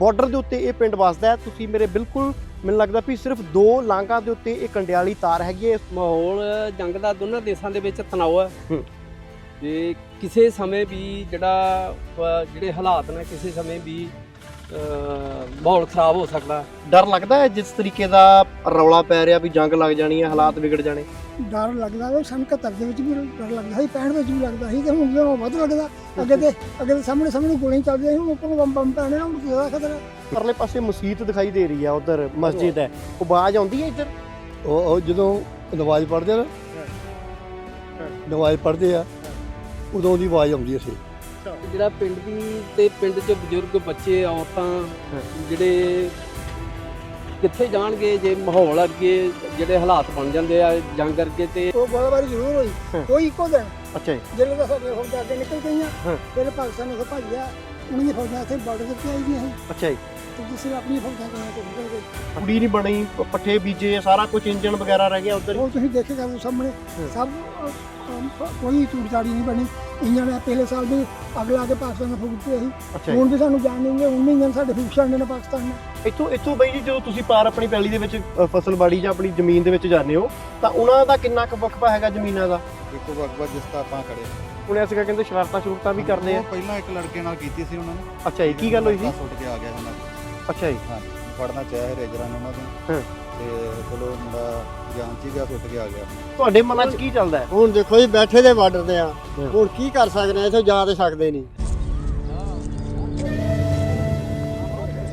Border ਦੇ ਉੱਤੇ ਇਹ ਪਿੰਡ ਵਸਦਾ ਹੈ। ਤੁਸੀਂ ਮੇਰੇ ਬਿਲਕੁਲ ਮੈਨੂੰ ਲੱਗਦਾ ਵੀ ਸਿਰਫ ਦੋ ਲਾਂਘਾਂ ਦੇ ਉੱਤੇ ਇਹ ਕੰਡਿਆਲੀ ਤਾਰ ਹੈਗੀ ਹੈ। ਮਾਹੌਲ ਜੰਗ ਦਾ ਦੋਨਾਂ ਦੇਸ਼ਾਂ ਦੇ ਵਿੱਚ ਤਣਾਅ ਹੈ। ਤੇ ਕਿਸੇ ਸਮੇਂ ਵੀ ਜਿਹੜਾ ਜਿਹੜੇ ਹਾਲਾਤ ਨੇ ਕਿਸੇ ਸਮੇਂ ਵੀ ਮਾਹੌਲ ਖਰਾਬ ਹੋ ਸਕਦਾ। ਡਰ ਲੱਗਦਾ ਹੈ ਜਿਸ ਤਰੀਕੇ ਦਾ ਰੌਲਾ ਪੈ ਰਿਹਾ ਵੀ ਜੰਗ ਲੱਗ ਜਾਣੀ ਹੈ ਹਾਲਾਤ ਵਿਗੜ ਜਾਣੇ? ਡਰ ਲੱਗਦਾ ਵਾ ਸਾਨੂੰ 71 ਦੇ ਵਿੱਚ ਵੀ ਡਰ ਲੱਗਦਾ ਸੀ 65 ਵਿੱਚ ਵੀ ਲੱਗਦਾ ਸੀ ਤੇ ਹੁਣ ਜਦੋਂ ਵੱਧ ਲੱਗਦਾ ਅੱਗੇ ਤੇ ਅੱਗੇ ਤੇ ਸਾਹਮਣੇ ਸਾਹਮਣੇ ਗੋਲੀਆਂ ਚੱਲਦੀਆਂ ਸੀ ਹੁਣ ਉੱਪਰੋਂ ਬੰਬ ਬੰਬ ਪੈਣੇ ਹੁਣ ਕਿਹਦਾ ਖਤਰਾ ਪਰਲੇ ਪਾਸੇ ਮਸਜਿਦ ਦਿਖਾਈ ਦੇ ਰਹੀ ਹੈ ਉਧਰ ਮਸਜਿਦ ਹੈ। ਉਹ ਆਵਾਜ਼ ਆਉਂਦੀ ਹੈ ਇੱਧਰ? ਉਹ ਉਹ ਜਦੋਂ ਨਮਾਜ਼ ਪੜ੍ਹਦੇ ਆ ਨਾ ਨਮਾਜ਼ ਪੜ੍ਹਦੇ ਆ ਉਦੋਂ ਦੀ ਆਵਾਜ਼ ਆਉਂਦੀ ਸੇ ਜਿਹੜਾ ਪਿੰਡ ਦੀ ਤੇ ਪਿੰਡ 'ਚ ਬਜ਼ੁਰਗ ਬੱਚੇ ਔਰਤਾਂ ਜਿਹੜੇ ਕਿੱਥੇ ਜਾਣਗੇ ਜੇ ਮਾਹੌਲ ਅੱਗੇ ਜਿਹੜੇ ਹਾਲਾਤ ਬਣ ਜਾਂਦੇ ਆ ਜੰਗ ਅੱਗੇ ਤੇ ਉਹ ਬਹੁਤ ਵਾਰੀ ਜ਼ਰੂਰ ਹੋਈ। ਕੋਈ ਇੱਕੋ ਦਿਨ। ਅੱਛਾ ਜੀ। ਜਿਹੜੇ ਦਾ ਸਾਡੇ ਫੌਜਾਂ ਅੱਗੇ ਨਿਕਲ ਗਈਆਂ। ਫਿਰ ਪਾਕਿਸਤਾਨ ਤੋਂ ਭੱਜਿਆ ਉਹਨਾਂ ਦੀ ਫੌਜਾਂ ਇੱਥੇ ਬਾਰਡਰ ਉੱਤੇ ਆਈ ਸੀ ਅੱਛਾ ਜੀ। ਆਪਣੀ ਫੌਜਾਂ ਕੋਲ ਤੋਂ ਨਿਕਲ ਗਏ। ਕੁੜੀ ਨਹੀਂ ਬਣੀ ਪ- ਪੱਠੇ ਬੀਜੇ ਸਾਰਾ ਕੁਝ ਇੰਜਨ ਵਗੈਰਾ ਰਹਿ ਗਿਆ ਉਧਰ ਉਹ ਤੁਸੀਂ ਦੇਖੇਗਾ ਉਹ ਸਾਹਮਣੇ ਹਾਂ। ਸਭ ਅਹ, ਅਹ, ਕੋਈ ਚੂੜਚਾੜੀ ਨਹੀਂ ਬਣੀ। ਇੰਜਣ ਨੇ ਪਹਿਲੇ ਸਾਲ ਵੀ ਅੱਗ ਲਾ ਕੇ ਪਾਕਿਸਤਾਨ ਨੂੰ ਫੂਕਤੇ ਸੀ ਅੱਛਾ ਜੀ। ਹੁਣ ਵੀ ਸਾਨੂੰ ਜਾਣ ਨਹੀਂ ਹੁਣ ਵੀ ਇੰਜਣ ਸਾਡੇ ਫੂਕ ਛੱਡਦੇ ਨੇ ਪਾਕਿਸਤਾਨ ਨੇ ਇੱਥੋਂ ਇੱਥੋਂ ਬਈ ਜੀ ਜਦੋਂ ਤੁਸੀਂ ਪਾਰ ਆਪਣੀ ਪੈਲੀ ਦੇ ਵਿੱਚ ਅ, ਫਸਲਬਾੜੀ ਜਾਂ ਆਪਣੀ ਜ਼ਮੀਨ ਦੇ ਵਿੱਚ ਜਾਂਦੇ ਹੋ ਤਾਂ ਉਹਨਾਂ ਦਾ ਕਿੰਨਾ ਕੁ ਵਕਫਾ ਹੈਗਾ ਜ਼ਮੀਨਾਂ ਦਾ? ਦੇਖੋ ਵਕਵਾ ਜਿਸ ਤਰ੍ਹਾਂ ਆਪਾਂ ਖੜੇ ਹੁਣ ਅਸੀਂ ਕਹਿੰਦੇ ਸ਼ਰਾਰਤਾਂ ਸ਼ਰੂਰਤਾਂ ਵੀ ਕਰਦੇ ਆ। ਉਹ ਪਹਿਲਾਂ ਇੱਕ ਲੜਕੇ ਨਾਲ ਕੀਤੀ ਸੀ ਉਹਨਾਂ ਨੇ। ਅੱਛਾ ਜੀ ਕੀ ਗੱਲ ਹੋਈ ਸੀ? ਸੁੱਟ ਕੇ ਆ ਗਿਆ ਉਹਨਾਂ ਅੱਛਾ ਜੀ। ਹਾਂ ਫੜਨਾ ਚਾਹਿਆ ਰੇਜਰਾਂ ਨੇ ਉਹਨਾਂ ਤੋਂ। ਹਾਂ। ਤੇ ਚਲੋ ਮੁੰਡਾ ਜਾਨ ਚ ਹੀ ਗਿਆ ਸੁੱਟ ਕੇ ਆ ਗਿਆ। ਤੁਹਾਡੇ ਮਨਾਂ 'ਚ ਕੀ ਚੱਲਦਾ ਹੈ? ਹੁਣ ਦੇਖੋ ਜੀ ਬੈਠੇ ਦੇ ਬਾਰਡਰ ਤੇ ਆ। ਹੁਣ ਕੀ ਕਰ ਸਕਦੇ ਆ ਇੱਥੇ ਜਾ ਤੇ ਸਕਦੇ ਨਹੀਂ।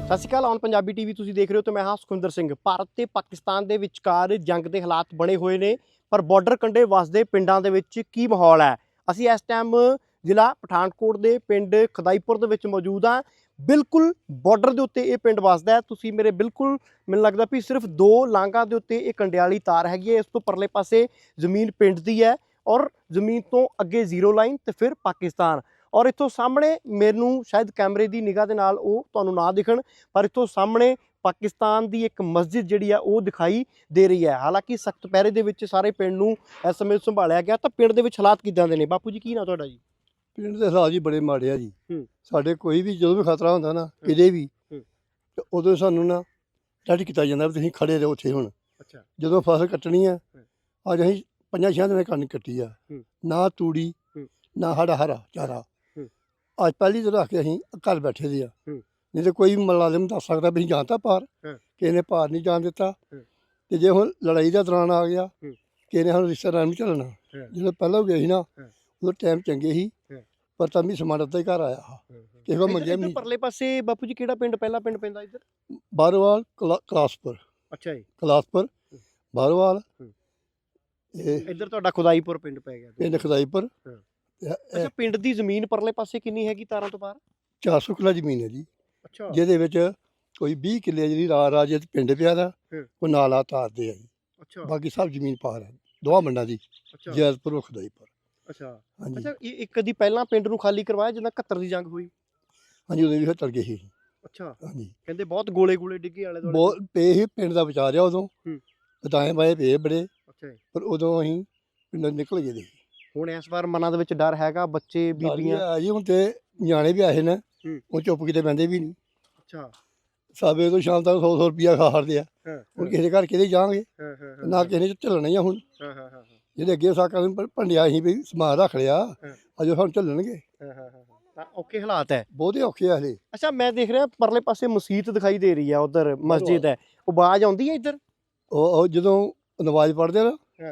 ਸਤਿ ਸ਼੍ਰੀ ਅਕਾਲ ਔਨ ਪੰਜਾਬੀ ਟੀਵੀ ਤੁਸੀਂ ਦੇਖ ਰਹੇ ਹੋ ਤੇ ਮੈਂ ਹਾਂ ਸੁਖਿੰਦਰ ਸਿੰਘ। ਭਾਰਤ ਤੇ ਪਾਕਿਸਤਾਨ ਦੇ ਵਿਚਕਾਰ ਜੰਗ ਦੇ ਹਾਲਾਤ ਬਣੇ ਹੋਏ ਨੇ ਪਰ ਬਾਰਡਰ ਕੰਢੇ ਵਸਦੇ ਪਿੰਡਾਂ ਦੇ ਵਿੱਚ ਕੀ ਮਾਹੌਲ ਹੈ? ਅਸੀਂ ਇਸ ਟਾਈਮ ਜ਼ਿਲ੍ਹਾ ਪਠਾਨਕੋਟ ਦੇ ਪਿੰਡ ਖਦਾਈਪੁਰ ਦੇ ਵਿੱਚ ਮੌਜੂਦ ਹਾਂ। ਬਿਲਕੁਲ ਬਾਰਡਰ ਦੇ ਉੱਤੇ ਇਹ ਪਿੰਡ ਵੱਸਦਾ ਹੈ। ਤੁਸੀਂ ਮੇਰੇ ਬਿਲਕੁਲ ਮੈਨੂੰ ਲੱਗਦਾ ਵੀ ਸਿਰਫ ਦੋ ਲਾਂਘਾਂ ਦੇ ਉੱਤੇ ਇਹ ਕੰਡਿਆਲੀ ਤਾਰ ਹੈਗੀ ਹੈ। ਇਸ ਤੋਂ ਪਰਲੇ ਪਾਸੇ ਜ਼ਮੀਨ ਪਿੰਡ ਦੀ ਹੈ ਔਰ ਜ਼ਮੀਨ ਤੋਂ ਅੱਗੇ ਜ਼ੀਰੋ ਲਾਈਨ ਤੇ ਫਿਰ ਪਾਕਿਸਤਾਨ। ਔਰ ਇੱਥੋਂ ਸਾਹਮਣੇ ਮੈਨੂੰ ਸ਼ਾਇਦ ਕੈਮਰੇ ਦੀ ਨਿਗਾਹ ਦੇ ਨਾਲ ਉਹ ਤੁਹਾਨੂੰ ਨਾ ਦਿਖਣ, ਪਰ ਇੱਥੋਂ ਸਾਹਮਣੇ ਪਾਕਿਸਤਾਨ ਦੀ ਇੱਕ ਮਸਜਿਦ ਜਿਹੜੀ ਆ, ਉਹ ਦਿਖਾਈ ਦੇ ਰਹੀ ਹੈ। ਹਾਲਾਂਕਿ ਸਖਤ ਪਹਿਰੇ ਦੇ ਵਿੱਚ ਸਾਰੇ ਪਿੰਡ ਨੂੰ ਇਸ ਸਮੇਂ ਸੰਭਾਲਿਆ ਗਿਆ ਤਾਂ ਪਿੰਡ ਦੇ ਵਿੱਚ ਹਾਲਾਤ ਕਿਦਾਂ ਦੇ ਨੇ? ਬਾਪੂ ਜੀ, ਕੀ ਨਾ ਤੁਹਾਡਾ ਜੀ? ਪਿੰਡ ਦੇ ਹਾਲਾਤ ਜੀ ਬੜੇ ਮਾੜੇ ਆ ਜੀ ਹੂੰ। ਸਾਡੇ ਕੋਈ ਵੀ ਜਦੋਂ ਵੀ ਖਤਰਾ ਹੁੰਦਾ ਨਾ ਕਿਤੇ ਵੀ ਹੂੰ। ਤੇ ਉਦੋਂ ਸਾਨੂੰ ਨਾ ਡੱਟ ਕੀਤਾ ਜਾਂਦਾ ਵੀ ਤੁਸੀਂ ਖੜੇ ਰਹੋ ਉੱਥੇ ਹੁਣ ਅੱਛਾ ਜਦੋਂ ਫਸਲ ਕੱਟਣੀ ਆ ਅੱਜ ਅਸੀਂ ਪੰਜਾਂ ਛਿਆਂ ਦਿਨਾਂ ਕਣਕ ਕੱਟੀ ਆ ਹੂੰ। ਨਾ ਤੂੜੀ ਹੂੰ। ਨਾ ਸਾਡਾ ਹਰਾ ਚਾਰਾ ਹੂੰ। ਅੱਜ ਪਹਿਲੀ ਤੋਂ ਰੱਖ ਕੇ ਅਸੀਂ ਘਰ ਬੈਠੇ ਦੇ ਆ ਹੂੰ। ਨਹੀਂ ਤੇ ਕੋਈ ਮੁਲਾਜ਼ਮ ਦੱਸ ਸਕਦਾ ਵੀ ਅਸੀਂ ਜਾਂਦਾ ਪਾਰ ਹਾਂ। ਕਿਸੇ ਨੇ ਪਾਰ ਨਹੀਂ ਜਾਣ ਦਿੱਤਾ ਹੂੰ। ਤੇ ਜੇ ਹੁਣ ਲੜਾਈ ਦਾ ਦੌਰਾਨ ਆ ਗਿਆ। ਕਿਸੇ ਨੇ ਸਾਨੂੰ ਰਿਸ਼ਤੇਦਾਰ ਨਹੀਂ ਚੱਲਣਾ ਹਾਂ। ਜਦੋਂ ਪਹਿਲਾਂ ਗਏ ਸੀ ਨਾ ਹਾਂ। ਉਦੋਂ ਟਾਈਮ ਚੰਗੇ ਸੀ ਹਾਂ। ਪਰ ਤਾਂ ਵੀ ਸਮਾਨ ਅੱਧਾ ਹੀ ਘਰ ਆਇਆ ਕਿਸੇ ਕੋਲ ਮੰਗਿਆ ਨਹੀਂ ਪਰਲੇ ਪਾਸੇ ਬਾਪੂ ਜੀ ਕਿਹੜਾ ਪਿੰਡ ਪਹਿਲਾ ਪਿੰਡ ਪੈਂਦਾ ਇੱਧਰ? ਬਾਰੋਵਾਲ ਕਲਾ- ਕਲਾਸਪੁਰ। ਅੱਛਾ ਜੀ। ਕਲਾਸਪੁਰ ਬਾਰੋਵਾਲ। ਹੂੰ। ਇਹ ਇੱਧਰ ਤੁਹਾਡਾ ਖੁਦਾਈਪੁਰ ਪਿੰਡ ਪੈ ਗਿਆ। ਪਿੰਡ ਖਦਾਈਪੁਰ। ਹਾਂ। ਅੱਛਾ ਪਿੰਡ ਦੀ ਜ਼ਮੀਨ ਪਰਲੇ ਪਾਸੇ ਕਿੰਨੀ ਹੈਗੀ ਤਾਰਾਂ ਤੋਂ ਪਾਰ 400 ਕਿੱਲਾ ਜ਼ਮੀਨ ਹੈ ਜੀ। ਅੱਛਾ। ਜਿਹਦੇ ਵਿੱਚ ਕੋਈ 20 ਕਿੱਲੇ ਜਿਹੜੀ ਰਾ ਰਾਜੇ ਪਿੰਡ ਪਿਆ ਦਾ ਹੂੰ। ਕੋਈ ਨਾਲਾ ਤਾਰਦੇ ਆ ਜੀ। ਅੱਛਾ। ਬਾਕੀ ਸਭ ਜ਼ਮੀਨ ਪਾਰ ਹੈ। ਦੋਵਾਂ ਮੰਡਾਂ ਦੀ। ਜੈਦਪੁਰ ਖਦਾਈਪੁਰ। ਅੱਛਾ। ਹਾਂਜੀ। ਅੱਛਾ ਇਹ ਇੱਕ ਦੀ ਪਹਿਲਾਂ ਪਿੰਡ ਨੂੰ ਖਾਲੀ ਕਰਵਾਇਆ ਜਦੋਂ 71 ਦੀ ਜੰਗ ਹੋਈ? ਹਾਂਜੀ ਉਦੋਂ ਵੀ ਫਿਰ ਚਲ ਗਏ ਸੀ। ਅੱਛਾ। ਹਾਂਜੀ। ਕਹਿੰਦੇ ਬਹੁਤ ਗੋਲੇ ਗੋਲੇ ਡਿੱਗੇ ਆਲੇ ਦੁਆਲੇ। ਬਹੁਤ ਪੇ ਹੀ ਪਿੰਡ ਦਾ ਵਿਚਾਰਿਆ ਉਦੋਂ। ਹੂੰ। ਬਤਾਏ ਬਾਏ ਪੇ ਬੜੇ। ਅੱਛਾ ਜੀ। ਪਰ ਉਦੋਂ ਅਸੀਂ ਪਿੰਡੋਂ ਨਿਕਲ ਗਏ ਦੇ ਹੁਣ ਇਸ ਵਾਰ ਮਨਾਂ ਦੇ ਵਿੱਚ ਡਰ ਹੈਗਾ ਬੱਚੇ ਬੀਬੀਆਂ? ਆ ਜੀ ਹੁਣ ਤੇ ਨਿਆਣੇ ਵੀ ਆਏ ਨੇ। ਹੂੰ। ਉਹ ਚੁੱਪ ਕਿਤੇ ਬਹਿੰਦੇ ਵੀ ਨਹੀਂ। ਅੱਛਾ। ਸਾਬੇ ਤੋਂ ਸ਼ਾਮ ਤੱਕ 100 100 ਰੁਪਿਆ ਖਾ ਹਰਦੇ ਆ। ਹਾਂ ਹੁਣ ਕਿਸੇ ਦੇ ਘਰ ਕਿਤੇ ਜਾਵਾਂਗੇ। ਹਾਂ ਹਾਂ। ਨਾ ਕਿਸੇ ਨੇ ਝੱਲਣਾ ਹੀ ਆ ਹੁਣ। ਜਿਹੜੇ ਅੱਗੇ ਸਾਕਾਂ ਨੂੰ ਭੰਡਿਆ ਸੀ ਵੀ ਸਮਾਨ ਰੱਖ ਲਿਆ। ਅਜੋ ਸਾਨੂੰ ਝੱਲਣਗੇ ਹਾਂ ਹਾਂ ਹਾਂ ਤਾਂ ਔਖੇ ਹਾਲਾਤ ਹੈ। ਬਹੁਤੇ ਔਖੇ ਆ ਹਲੇ ਅੱਛਾ ਮੈਂ ਦੇਖ ਰਿਹਾ ਪਰਲੇ ਪਾਸੇ ਮਸਜਿਦ ਦਿਖਾਈ ਦੇ ਰਹੀ ਹੈ ਉਧਰ ਮਸਜਿਦ ਹੈ। ਉਹ ਆਵਾਜ਼ ਆਉਂਦੀ ਹੈ ਇੱਧਰ? ਉਹ ਉਹ ਜਦੋਂ ਨਮਾਜ਼ ਪੜ੍ਹਦੇ ਆ ਹਾਂ। ਨਾ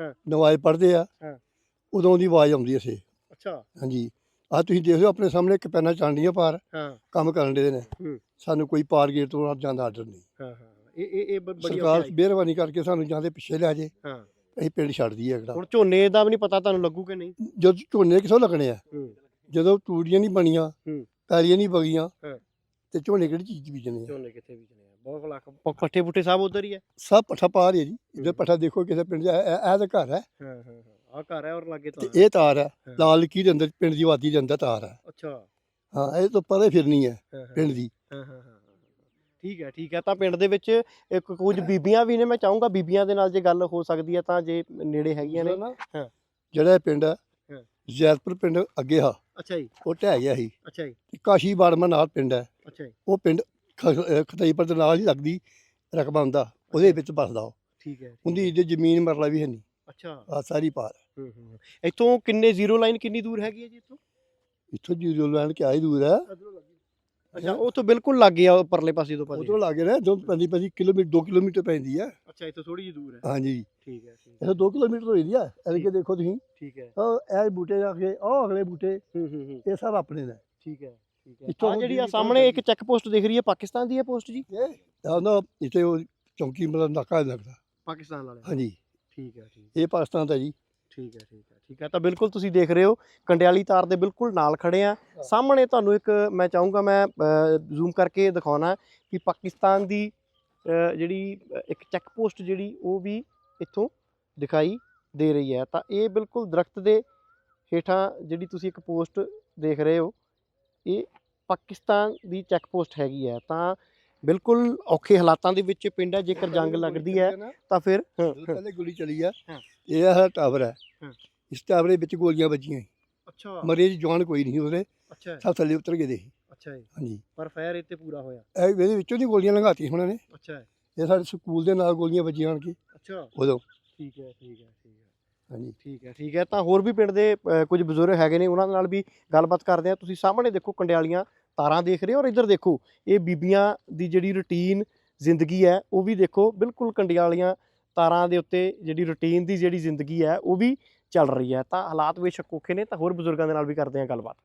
ਹਾਂ। ਨਮਾਜ਼ ਪੜ੍ਹਦੇ ਆ ਹਾਂ। ਉਦੋਂ ਦੀ ਆਵਾਜ਼ ਆਉਂਦੀ ਐ ਸੇ ਅੱਛਾ। ਹਾਂਜੀ। ਆ ਤੁਸੀਂ ਦੇਖ ਲਓ ਆਪਣੇ ਸਾਹਮਣੇ ਕਪੈਨਾ ਚਾਂਡੀਆਂ ਪਾਰ। ਹਾਂ। ਕੰਮ ਕਰਨ ਦੇ ਨੇ। ਸਾਨੂੰ ਕੋਈ ਪਾਰ ਗੇਟ ਤੋਂ ਜਾਂਦਾ ਆਰਡਰ ਨਹੀਂ। ਹਾਂ ਹਾਂ। ਇਹ ਇਹ ਬੜੀ ਸਰਕਾਰ ਮਿਹਰਬਾਨੀ ਕਰਕੇ ਸਾਨੂੰ ਜਾਂਦੇ ਪਿੱਛੇ ਲੈ ਜੇ। ਹਾਂ। ਅਸੀਂ ਪਿੰਡ ਛੱਡ ਦਈਏ ਅਗਲਾ। ਹੁਣ ਝੋਨੇ ਦਾ ਵੀ ਨਹੀਂ ਪਤਾ ਤੁਹਾਨੂੰ ਲੱਗੂ ਕਿ ਨਹੀਂ? ਜਦ ਝੋਨੇ ਕਿਥੋਂ ਲੱਗਣੇ ਆ? ਹੂੰ। ਜਦੋਂ ਤੂੜੀਆਂ ਨਹੀਂ ਬਣੀਆਂ ਹੂੰ। ਪੈਲੀਆਂ ਨਹੀਂ ਬਗੀਆਂ ਹਾਂ। ਤੇ ਝੋਨੇ ਕਿਹੜੀ ਚੀਜ਼ ਬੀਜਣੇ ਆ? ਝੋਨੇ ਕਿੱਥੇ ਬੀਜਣੇ ਆ? ਬਹੁਤ ਲੱਖ ਪ- ਪੱਠੇ ਪੁੱਠੇ ਸਭ ਉਧਰ ਹੀ ਹੈ ਸਭ ਪੱਠਾ ਪਾਰ ਹੀ ਹੈ। ਜੀ ਇੱਧਰ ਪੱਠਾ ਦੇਖੋ ਕਿਸੇ ਪਿੰਡ ਦਾ ਇਹ ਤਾਂ ਘਰ ਹੈ। ਹਾਂ ਹਾਂ ਆ ਘਰ ਹੈ ਔਰ ਲਾਗੇ ਤੇ ਤਾਂ ਇਹ ਤਾਰ ਹੈ। ਹਾਂ। ਲਾਲ ਕੀ ਦੇ ਅੰਦਰ ਪਿੰਡ ਦੀ ਆਬਾਦੀ ਦੇ ਅੰਦਰ ਤਾਰ ਹੈ। ਅੱਛਾ। ਹਾਂ ਇਹ ਤੋਂ ਪਰੇ ਫਿਰਨੀ ਹੈ ਹਾਂ ਹਾਂ। ਪਿੰਡ ਦੀ। ਹਾਂ ਹਾਂ, ਹਾਂ। ਠੀਕ ਹੈ ਠੀਕ ਹੈ। ਤਾਂ ਪਿੰਡ ਦੇ ਵਿੱਚ ਇੱਕ ਕੁਝ ਬੀਬੀਆਂ ਵੀ ਨੇ ਮੈਂ ਚਾਹੂੰਗਾ ਬੀਬੀਆਂ ਦੇ ਨਾਲ ਜੇ ਗੱਲ ਹੋ ਸਕਦੀ ਹੈ ਤਾਂ ਜੇ ਨੇੜੇ ਹੈਗੀਆਂ ਨੇ। ਹਾਂ। ਜਿਹੜਾ ਇਹ ਪਿੰਡ ਹੈ ਹਾਂ। ਜੈਤਪੁਰ ਪਿੰਡ ਅੱਗੇ ਆ। ਅੱਛਾ ਜੀ। ਉਹ ਢਹਿ ਗਿਆ ਸੀ। ਅੱਛਾ ਜੀ। ਤੇ ਕਾਸ਼ੀ ਬਾੜਮਾ ਨਾਲ ਪਿੰਡ ਹੈ। ਅੱਛਾ ਜੀ। ਉਹ ਪਿੰਡ ਖਤਾਈਪੁਰ ਦੇ ਨਾਲ ਹੀ ਲੱਗਦੀ ਰਕਬਾ ਹੁੰਦਾ ਉਹਦੇ ਵਿੱਚ ਵੱਸਦਾ ਉਹ। ਠੀਕ ਹੈ ਉਹਦੀ ਜੇ ਜ਼ਮੀਨ ਮਰਲਾ ਵੀ ਹੈ ਨਹੀਂ। ਅੱਛਾ। ਆ ਸਾਰੀ ਪਾਰ। ਹੂੰ ਹੂੰ ਇੱਥੋਂ ਕਿੰਨੇ ਜ਼ੀਰੋ ਲਾਈਨ ਕਿੰਨੀ ਦੂਰ ਹੈਗੀ ਹੈ ਜੀ ਇੱਥੋਂ? ਇੱਥੋਂ ਜੀਰੋ ਲੈਣ ਕਿਆ ਹੀ ਦੂਰ ਹੈ। ਅੱਛਾ ਉਹ ਤੋਂ ਬਿਲਕੁਲ ਲੱਗ ਗਿਆ ਉਹ ਪਰਲੇ ਪਾਸੇ ਤੋਂ ਪਾਸੇ ਉਧਰੋਂ ਲਾਗੇ ਨਾ ਜੋ ਪੈਂਦੀ ਪੈਂਦੀ ਕਿਲੋਮੀਟਰ 2 ਕਿਲੋਮੀਟਰ ਪੈਂਦੀ ਹੈ ਅੱਛਾ ਇੱਥੋਂ ਥੋੜੀ ਜਿਹੀ ਦੂਰ ਹੈ। ਹਾਂਜੀ। ਠੀਕ ਹੈ ਠੀਕ ਇਹ 2 ਕਿਲੋਮੀਟਰ ਹੋਈ ਦੀ ਹੈ ਐਲ ਕੇ ਦੇਖੋ ਤੁਸੀਂ। ਠੀਕ ਹੈ। ਉਹ ਇਹ ਬੂਟੇ ਜਾ ਕੇ ਉਹ ਅਗਲੇ ਬੂਟੇ ਹੂੰ ਹੂੰ ਹੂੰ। ਇਹ ਸਭ ਆਪਣੇ ਨੇ। ਠੀਕ ਹੈ ਠੀਕ ਹੈ। ਇੱਥੋਂ ਆਹ ਜਿਹੜੀ ਆ ਸਾਹਮਣੇ ਇੱਕ ਚੈੱਕ ਪੋਸਟ ਦਿਖ ਰਹੀ ਹੈ ਪਾਕਿਸਤਾਨ ਦੀ ਹੈ ਪੋਸਟ ਜੀ? ਇਹ ਉਹਨਾਂ ਇੱਥੇ ਉਹ ਚੌਂਕੀ ਮਤਲਬ ਨਾਕਾ ਲੱਗਦਾ। ਪਾਕਿਸਤਾਨ ਵਾਲੇ। ਹਾਂਜੀ। ਠੀਕ ਹੈ ਠੀਕ ਇਹ ਪਾਕਿਸਤਾਨ ਦਾ ਜੀ। ਠੀਕ ਹੈ ਠੀਕ ਹੈ ਠੀਕ ਹੈ। ਤਾਂ ਬਿਲਕੁਲ ਤੁਸੀਂ ਦੇਖ ਰਹੇ ਹੋ ਕੰਡਿਆਲੀ ਤਾਰ ਦੇ ਬਿਲਕੁਲ ਨਾਲ ਖੜੇ ਆ। ਸਾਹਮਣੇ ਤੁਹਾਨੂੰ ਇੱਕ ਮੈਂ ਚਾਹੂੰਗਾ ਮੈਂ ਜ਼ੂਮ ਕਰਕੇ ਦਿਖਾਉਣਾ ਕਿ ਪਾਕਿਸਤਾਨ ਦੀ ਜਿਹੜੀ ਇੱਕ ਚੈੱਕ ਪੋਸਟ ਜਿਹੜੀ ਉਹ ਵੀ ਇੱਥੋਂ ਦਿਖਾਈ ਦੇ ਰਹੀ ਹੈ। ਤਾਂ ਇਹ ਬਿਲਕੁਲ ਦਰਖਤ ਦੇ ਹੇਠਾਂ ਜਿਹੜੀ ਤੁਸੀਂ ਇੱਕ ਪੋਸਟ ਦੇਖ ਰਹੇ ਹੋ ਇਹ ਪਾਕਿਸਤਾਨ ਦੀ ਚੈੱਕ ਪੋਸਟ ਹੈਗੀ ਹੈ। ਤਾਂ ਬਿਲਕੁਲ ਔਖੇ ਹਾਲਾਤਾਂ ਦੇ ਵਿੱਚ ਪਿੰਡ ਹੈ ਜੇਕਰ ਜੰਗ ਲੱਗਦੀ ਹੈ ਤਾਂ ਫਿਰ। ਪਹਿਲੇ ਗੋਲੀ ਚਲੀ ਆ। ਇਹ ਆ ਟਾਵਰ ਹੈ। ਇਸ ਟਾਵਰ ਦੇ ਵਿੱਚ ਗੋਲੀਆਂ ਵੱਜੀਆਂ। ਅੱਛਾ। ਮਰੇ ਜਵਾਨ ਕੋਈ ਨਹੀਂ ਉਹਦੇ। ਅੱਛਾ। ਸਭ ਥੱਲੇ ਉਤਰ ਗਏ ਦੇ। ਅੱਛਾ ਜੀ। ਹਾਂਜੀ। ਪਰ ਫਾਇਰ ਇੱਥੇ ਪੂਰਾ ਹੋਇਆ। ਇਹ ਇਹਦੇ ਵਿੱਚੋਂ ਦੀ ਗੋਲੀਆਂ ਲੰਘਾਤੀਆਂ ਉਹਨਾਂ ਨੇ। ਅੱਛਾ ਇਹ ਸਾਡੇ ਸਕੂਲ ਦੇ ਨਾਲ ਗੋਲੀਆਂ ਵੱਜੀਆਂ ਕੇ। ਅੱਛਾ। ਉਦੋਂ। ਠੀਕ ਹੈ ਠੀਕ ਹੈ ਠੀਕ ਹੈ। ਹਾਂਜੀ। ਠੀਕ ਹੈ ਠੀਕ ਹੈ। ਤਾਂ ਹੋਰ ਵੀ ਪਿੰਡ ਦੇ ਕੁਝ ਬਜ਼ੁਰਗ ਹੈਗੇ ਨੇ ਉਹਨਾਂ ਨਾਲ ਵੀ ਗੱਲਬਾਤ ਕਰਦੇ ਆ ਤੁਸੀਂ ਸਾਹਮਣੇ ਦੇਖੋ ਕੰਡਿਆਲੀਆਂ ਤਾਰਾਂ ਦੇਖ ਰਹੇ ਹੋ ਔਰ ਇੱਧਰ ਦੇਖੋ, ਇਹ ਬੀਬੀਆਂ ਦੀ ਜਿਹੜੀ ਰੁਟੀਨ ਜ਼ਿੰਦਗੀ ਹੈ, ਉਹ ਵੀ ਦੇਖੋ ਬਿਲਕੁਲ ਕੰਡਿਆਲੀਆਂ ਤਾਰਾਂ ਦੇ ਉੱਤੇ ਜਿਹੜੀ ਰੁਟੀਨ ਦੀ ਜਿਹੜੀ ਜ਼ਿੰਦਗੀ ਹੈ, ਉਹ ਵੀ ਚੱਲ ਰਹੀ ਹੈ। ਤਾਂ ਹਾਲਾਤ ਬੇਸ਼ੱਕ ਔਖੇ ਨੇ, ਤਾਂ ਹੋਰ ਬਜ਼ੁਰਗਾਂ ਦੇ ਨਾਲ ਵੀ ਕਰਦੇ ਆ ਗੱਲਬਾਤ।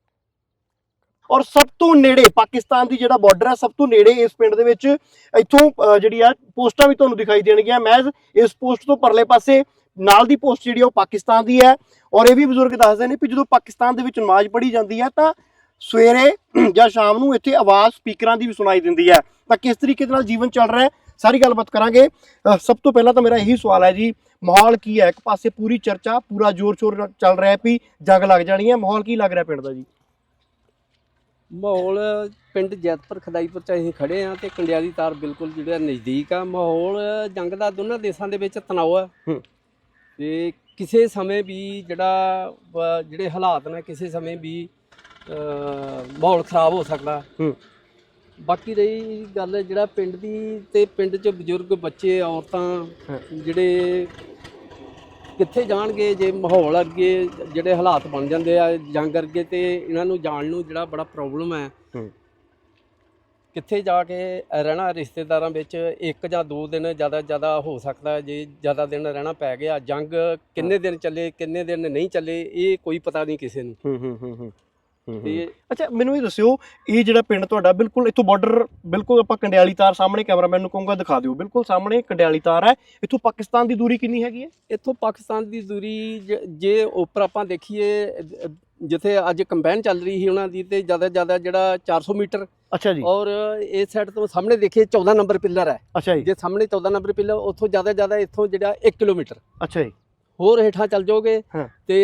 ਔਰ ਸਭ ਤੋਂ ਨੇੜੇ, ਪਾਕਿਸਤਾਨ ਦੀ ਜਿਹੜਾ ਬਾਰਡਰ ਹੈ, ਸਭ ਤੋਂ ਨੇੜੇ ਇਸ ਪਿੰਡ ਦੇ ਵਿੱਚ ਇੱਥੋਂ ਜਿਹੜੀ ਆ ਪੋਸਟਾਂ ਵੀ ਤੁਹਾਨੂੰ ਦਿਖਾਈ ਦੇਣਗੀਆਂ। ਮਹਿਜ਼ ਇਸ ਪੋਸਟ ਤੋਂ ਪਰਲੇ ਪਾਸੇ ਨਾਲ ਦੀ ਪੋਸਟ ਜਿਹੜੀ ਆ, ਉਹ ਪਾਕਿਸਤਾਨ ਦੀ ਹੈ। ਔਰ ਇਹ ਵੀ ਬਜ਼ੁਰਗ ਦੱਸਦੇ ਨੇ ਕਿ ਜਦੋਂ ਪਾਕਿਸਤਾਨ ਦੇ ਵਿੱਚ ਨਮਾਜ਼ ਪੜ੍ਹੀ ਜਾਂਦੀ ਹੈ, ਤਾਂ ਸਵੇਰੇ ਜਾਂ ਸ਼ਾਮ ਨੂੰ ਇੱਥੇ ਆਵਾਜ਼ ਸਪੀਕਰਾਂ ਦੀ ਵੀ ਸੁਣਾਈ ਦਿੰਦੀ ਹੈ। ਤਾਂ ਕਿਸ ਤਰੀਕੇ ਦੇ ਨਾਲ ਜੀਵਨ ਚੱਲ ਰਿਹਾ ਹੈ ਸਾਰੀ ਗੱਲਬਾਤ ਕਰਾਂਗੇ। ਸਭ ਤੋਂ ਪਹਿਲਾਂ ਤਾਂ ਮੇਰਾ ਇਹੀ ਸਵਾਲ ਹੈ ਜੀ ਮਾਹੌਲ ਕੀ ਹੈ? ਇੱਕ ਪਾਸੇ ਪੂਰੀ ਚਰਚਾ ਪੂਰਾ ਜ਼ੋਰ-ਸ਼ੋਰ ਚੱਲ ਰਿਹਾ ਹੈ ਵੀ ਜੰਗ ਲੱਗ ਜਾਣੀ ਹੈ। ਮਾਹੌਲ ਕੀ ਲੱਗ ਰਿਹਾ ਪਿੰਡ ਦਾ ਜੀ? ਮਾਹੌਲ ਪਿੰਡ ਜੈਤਪੁਰ ਖਦਾਈਪੁਰ ਚ ਅਸੀਂ ਖੜੇ ਆ ਤੇ ਕੰਡਿਆਲੀ ਤਾਰ ਬਿਲਕੁਲ ਜਿਹੜਾ ਨਜ਼ਦੀਕ ਆ। ਮਾਹੌਲ ਜੰਗ ਦਾ ਦੋਨਾਂ ਦੇਸ਼ਾਂ ਦੇ ਵਿੱਚ ਤਣਾਅ ਹੂੰ। ਤੇ ਕਿਸੇ ਸਮੇਂ ਵੀ ਜਿਹੜਾ ਜਿਹੜੇ ਹਾਲਾਤ ਨੇ ਕਿਸੇ ਸਮੇਂ ਵੀ ਮਾਹੌਲ ਖਰਾਬ ਹੋ ਸਕਦਾ ਹੂੰ। ਬਾਕੀ ਰਹੀ ਗੱਲ ਜਿਹੜਾ ਪਿੰਡ ਦੀ ਤੇ ਪਿੰਡ 'ਚ ਬਜ਼ੁਰਗ ਬੱਚੇ ਔਰਤਾਂ। ਜਿਹੜੇ ਕਿੱਥੇ ਜਾਣਗੇ ਜੇ ਮਾਹੌਲ ਅੱਗੇ ਜਿਹੜੇ ਹਾਲਾਤ ਬਣ ਜਾਂਦੇ ਆ ਜੰਗ ਅੱਗੇ ਤੇ ਇਹਨਾਂ ਨੂੰ ਜਾਣ ਨੂੰ ਜਿਹੜਾ ਬੜਾ ਪ੍ਰੋਬਲਮ ਹੈ ਹੂੰ। ਕਿੱਥੇ ਜਾ ਕੇ ਰਹਿਣਾ ਰਿਸ਼ਤੇਦਾਰਾਂ ਵਿੱਚ ਇੱਕ ਜਾਂ ਦੋ ਦਿਨ ਜ਼ਿਆਦਾ ਜ਼ਿਆਦਾ ਹੋ ਸਕਦਾ ਜੇ ਜ਼ਿਆਦਾ ਦਿਨ ਰਹਿਣਾ ਪੈ ਗਿਆ ਜੰਗ ਕਿੰਨੇ ਦਿਨ ਚੱਲੇ ਕਿੰਨੇ ਦਿਨ ਨਹੀਂ ਚੱਲੇ ਇਹ ਕੋਈ ਪਤਾ ਨਹੀਂ ਕਿਸੇ ਨੂੰ ਹੂੰ ਹੂੰ ਹੂੰ ਹੂੰ ਤੇ ਅੱਛਾ ਮੈਨੂੰ ਇਹ ਦੱਸਿਓ ਇਹ ਜਿਹੜਾ ਪਿੰਡ ਤੁਹਾਡਾ ਬਿਲਕੁਲ ਇੱਥੋਂ ਬਾਰਡਰ ਬਿਲਕੁਲ ਆਪਾਂ ਕੰਡਿਆਲੀ ਤਾਰ ਸਾਹਮਣੇ ਕੈਮਰਾਮੈਨ ਨੂੰ ਕਹੂੰਗਾ ਦਿਖਾ ਦਿਓ। ਬਿਲਕੁਲ ਸਾਹਮਣੇ ਕੰਡਿਆਲੀ ਤਾਰ ਹੈ। ਇੱਥੋਂ ਪਾਕਿਸਤਾਨ ਦੀ ਦੂਰੀ ਕਿੰਨੀ ਹੈਗੀ ਹੈ? ਇੱਥੋਂ ਪਾਕਿਸਤਾਨ ਦੀ ਦੂਰੀ ਜ- ਉੱਪਰ ਆਪਾਂ ਦੇਖੀਏ ਜਿੱਥੇ ਅੱਜ ਕੰਬਾਈਨ ਚੱਲ ਰਹੀ ਸੀ ਉਹਨਾਂ ਦੀ ਤੇ ਜ਼ਿਆਦਾ ਜ਼ਿਆਦਾ ਜਿਹੜਾ 400 ਮੀਟਰ। ਅੱਛਾ ਜੀ। ਔਰ ਇਸ ਸਾਈਡ ਤੋਂ ਸਾਹਮਣੇ ਦੇਖੀਏ 14 ਨੰਬਰ ਪਿੱਲਰ ਹੈ। ਅੱਛਾ ਜੀ। ਜੇ ਸਾਹਮਣੇ 14 ਨੰਬਰ ਪਿੱਲਰ ਉੱਥੋਂ ਜ਼ਿਆਦਾ ਜ਼ਿਆਦਾ ਇੱਥੋਂ ਜਿਹੜਾ 1 ਕਿਲੋਮੀਟਰ। ਅੱਛਾ ਜੀ। ਹੋਰ ਹੇਠਾਂ ਚੱਲ ਜਾਓਗੇ। ਤੇ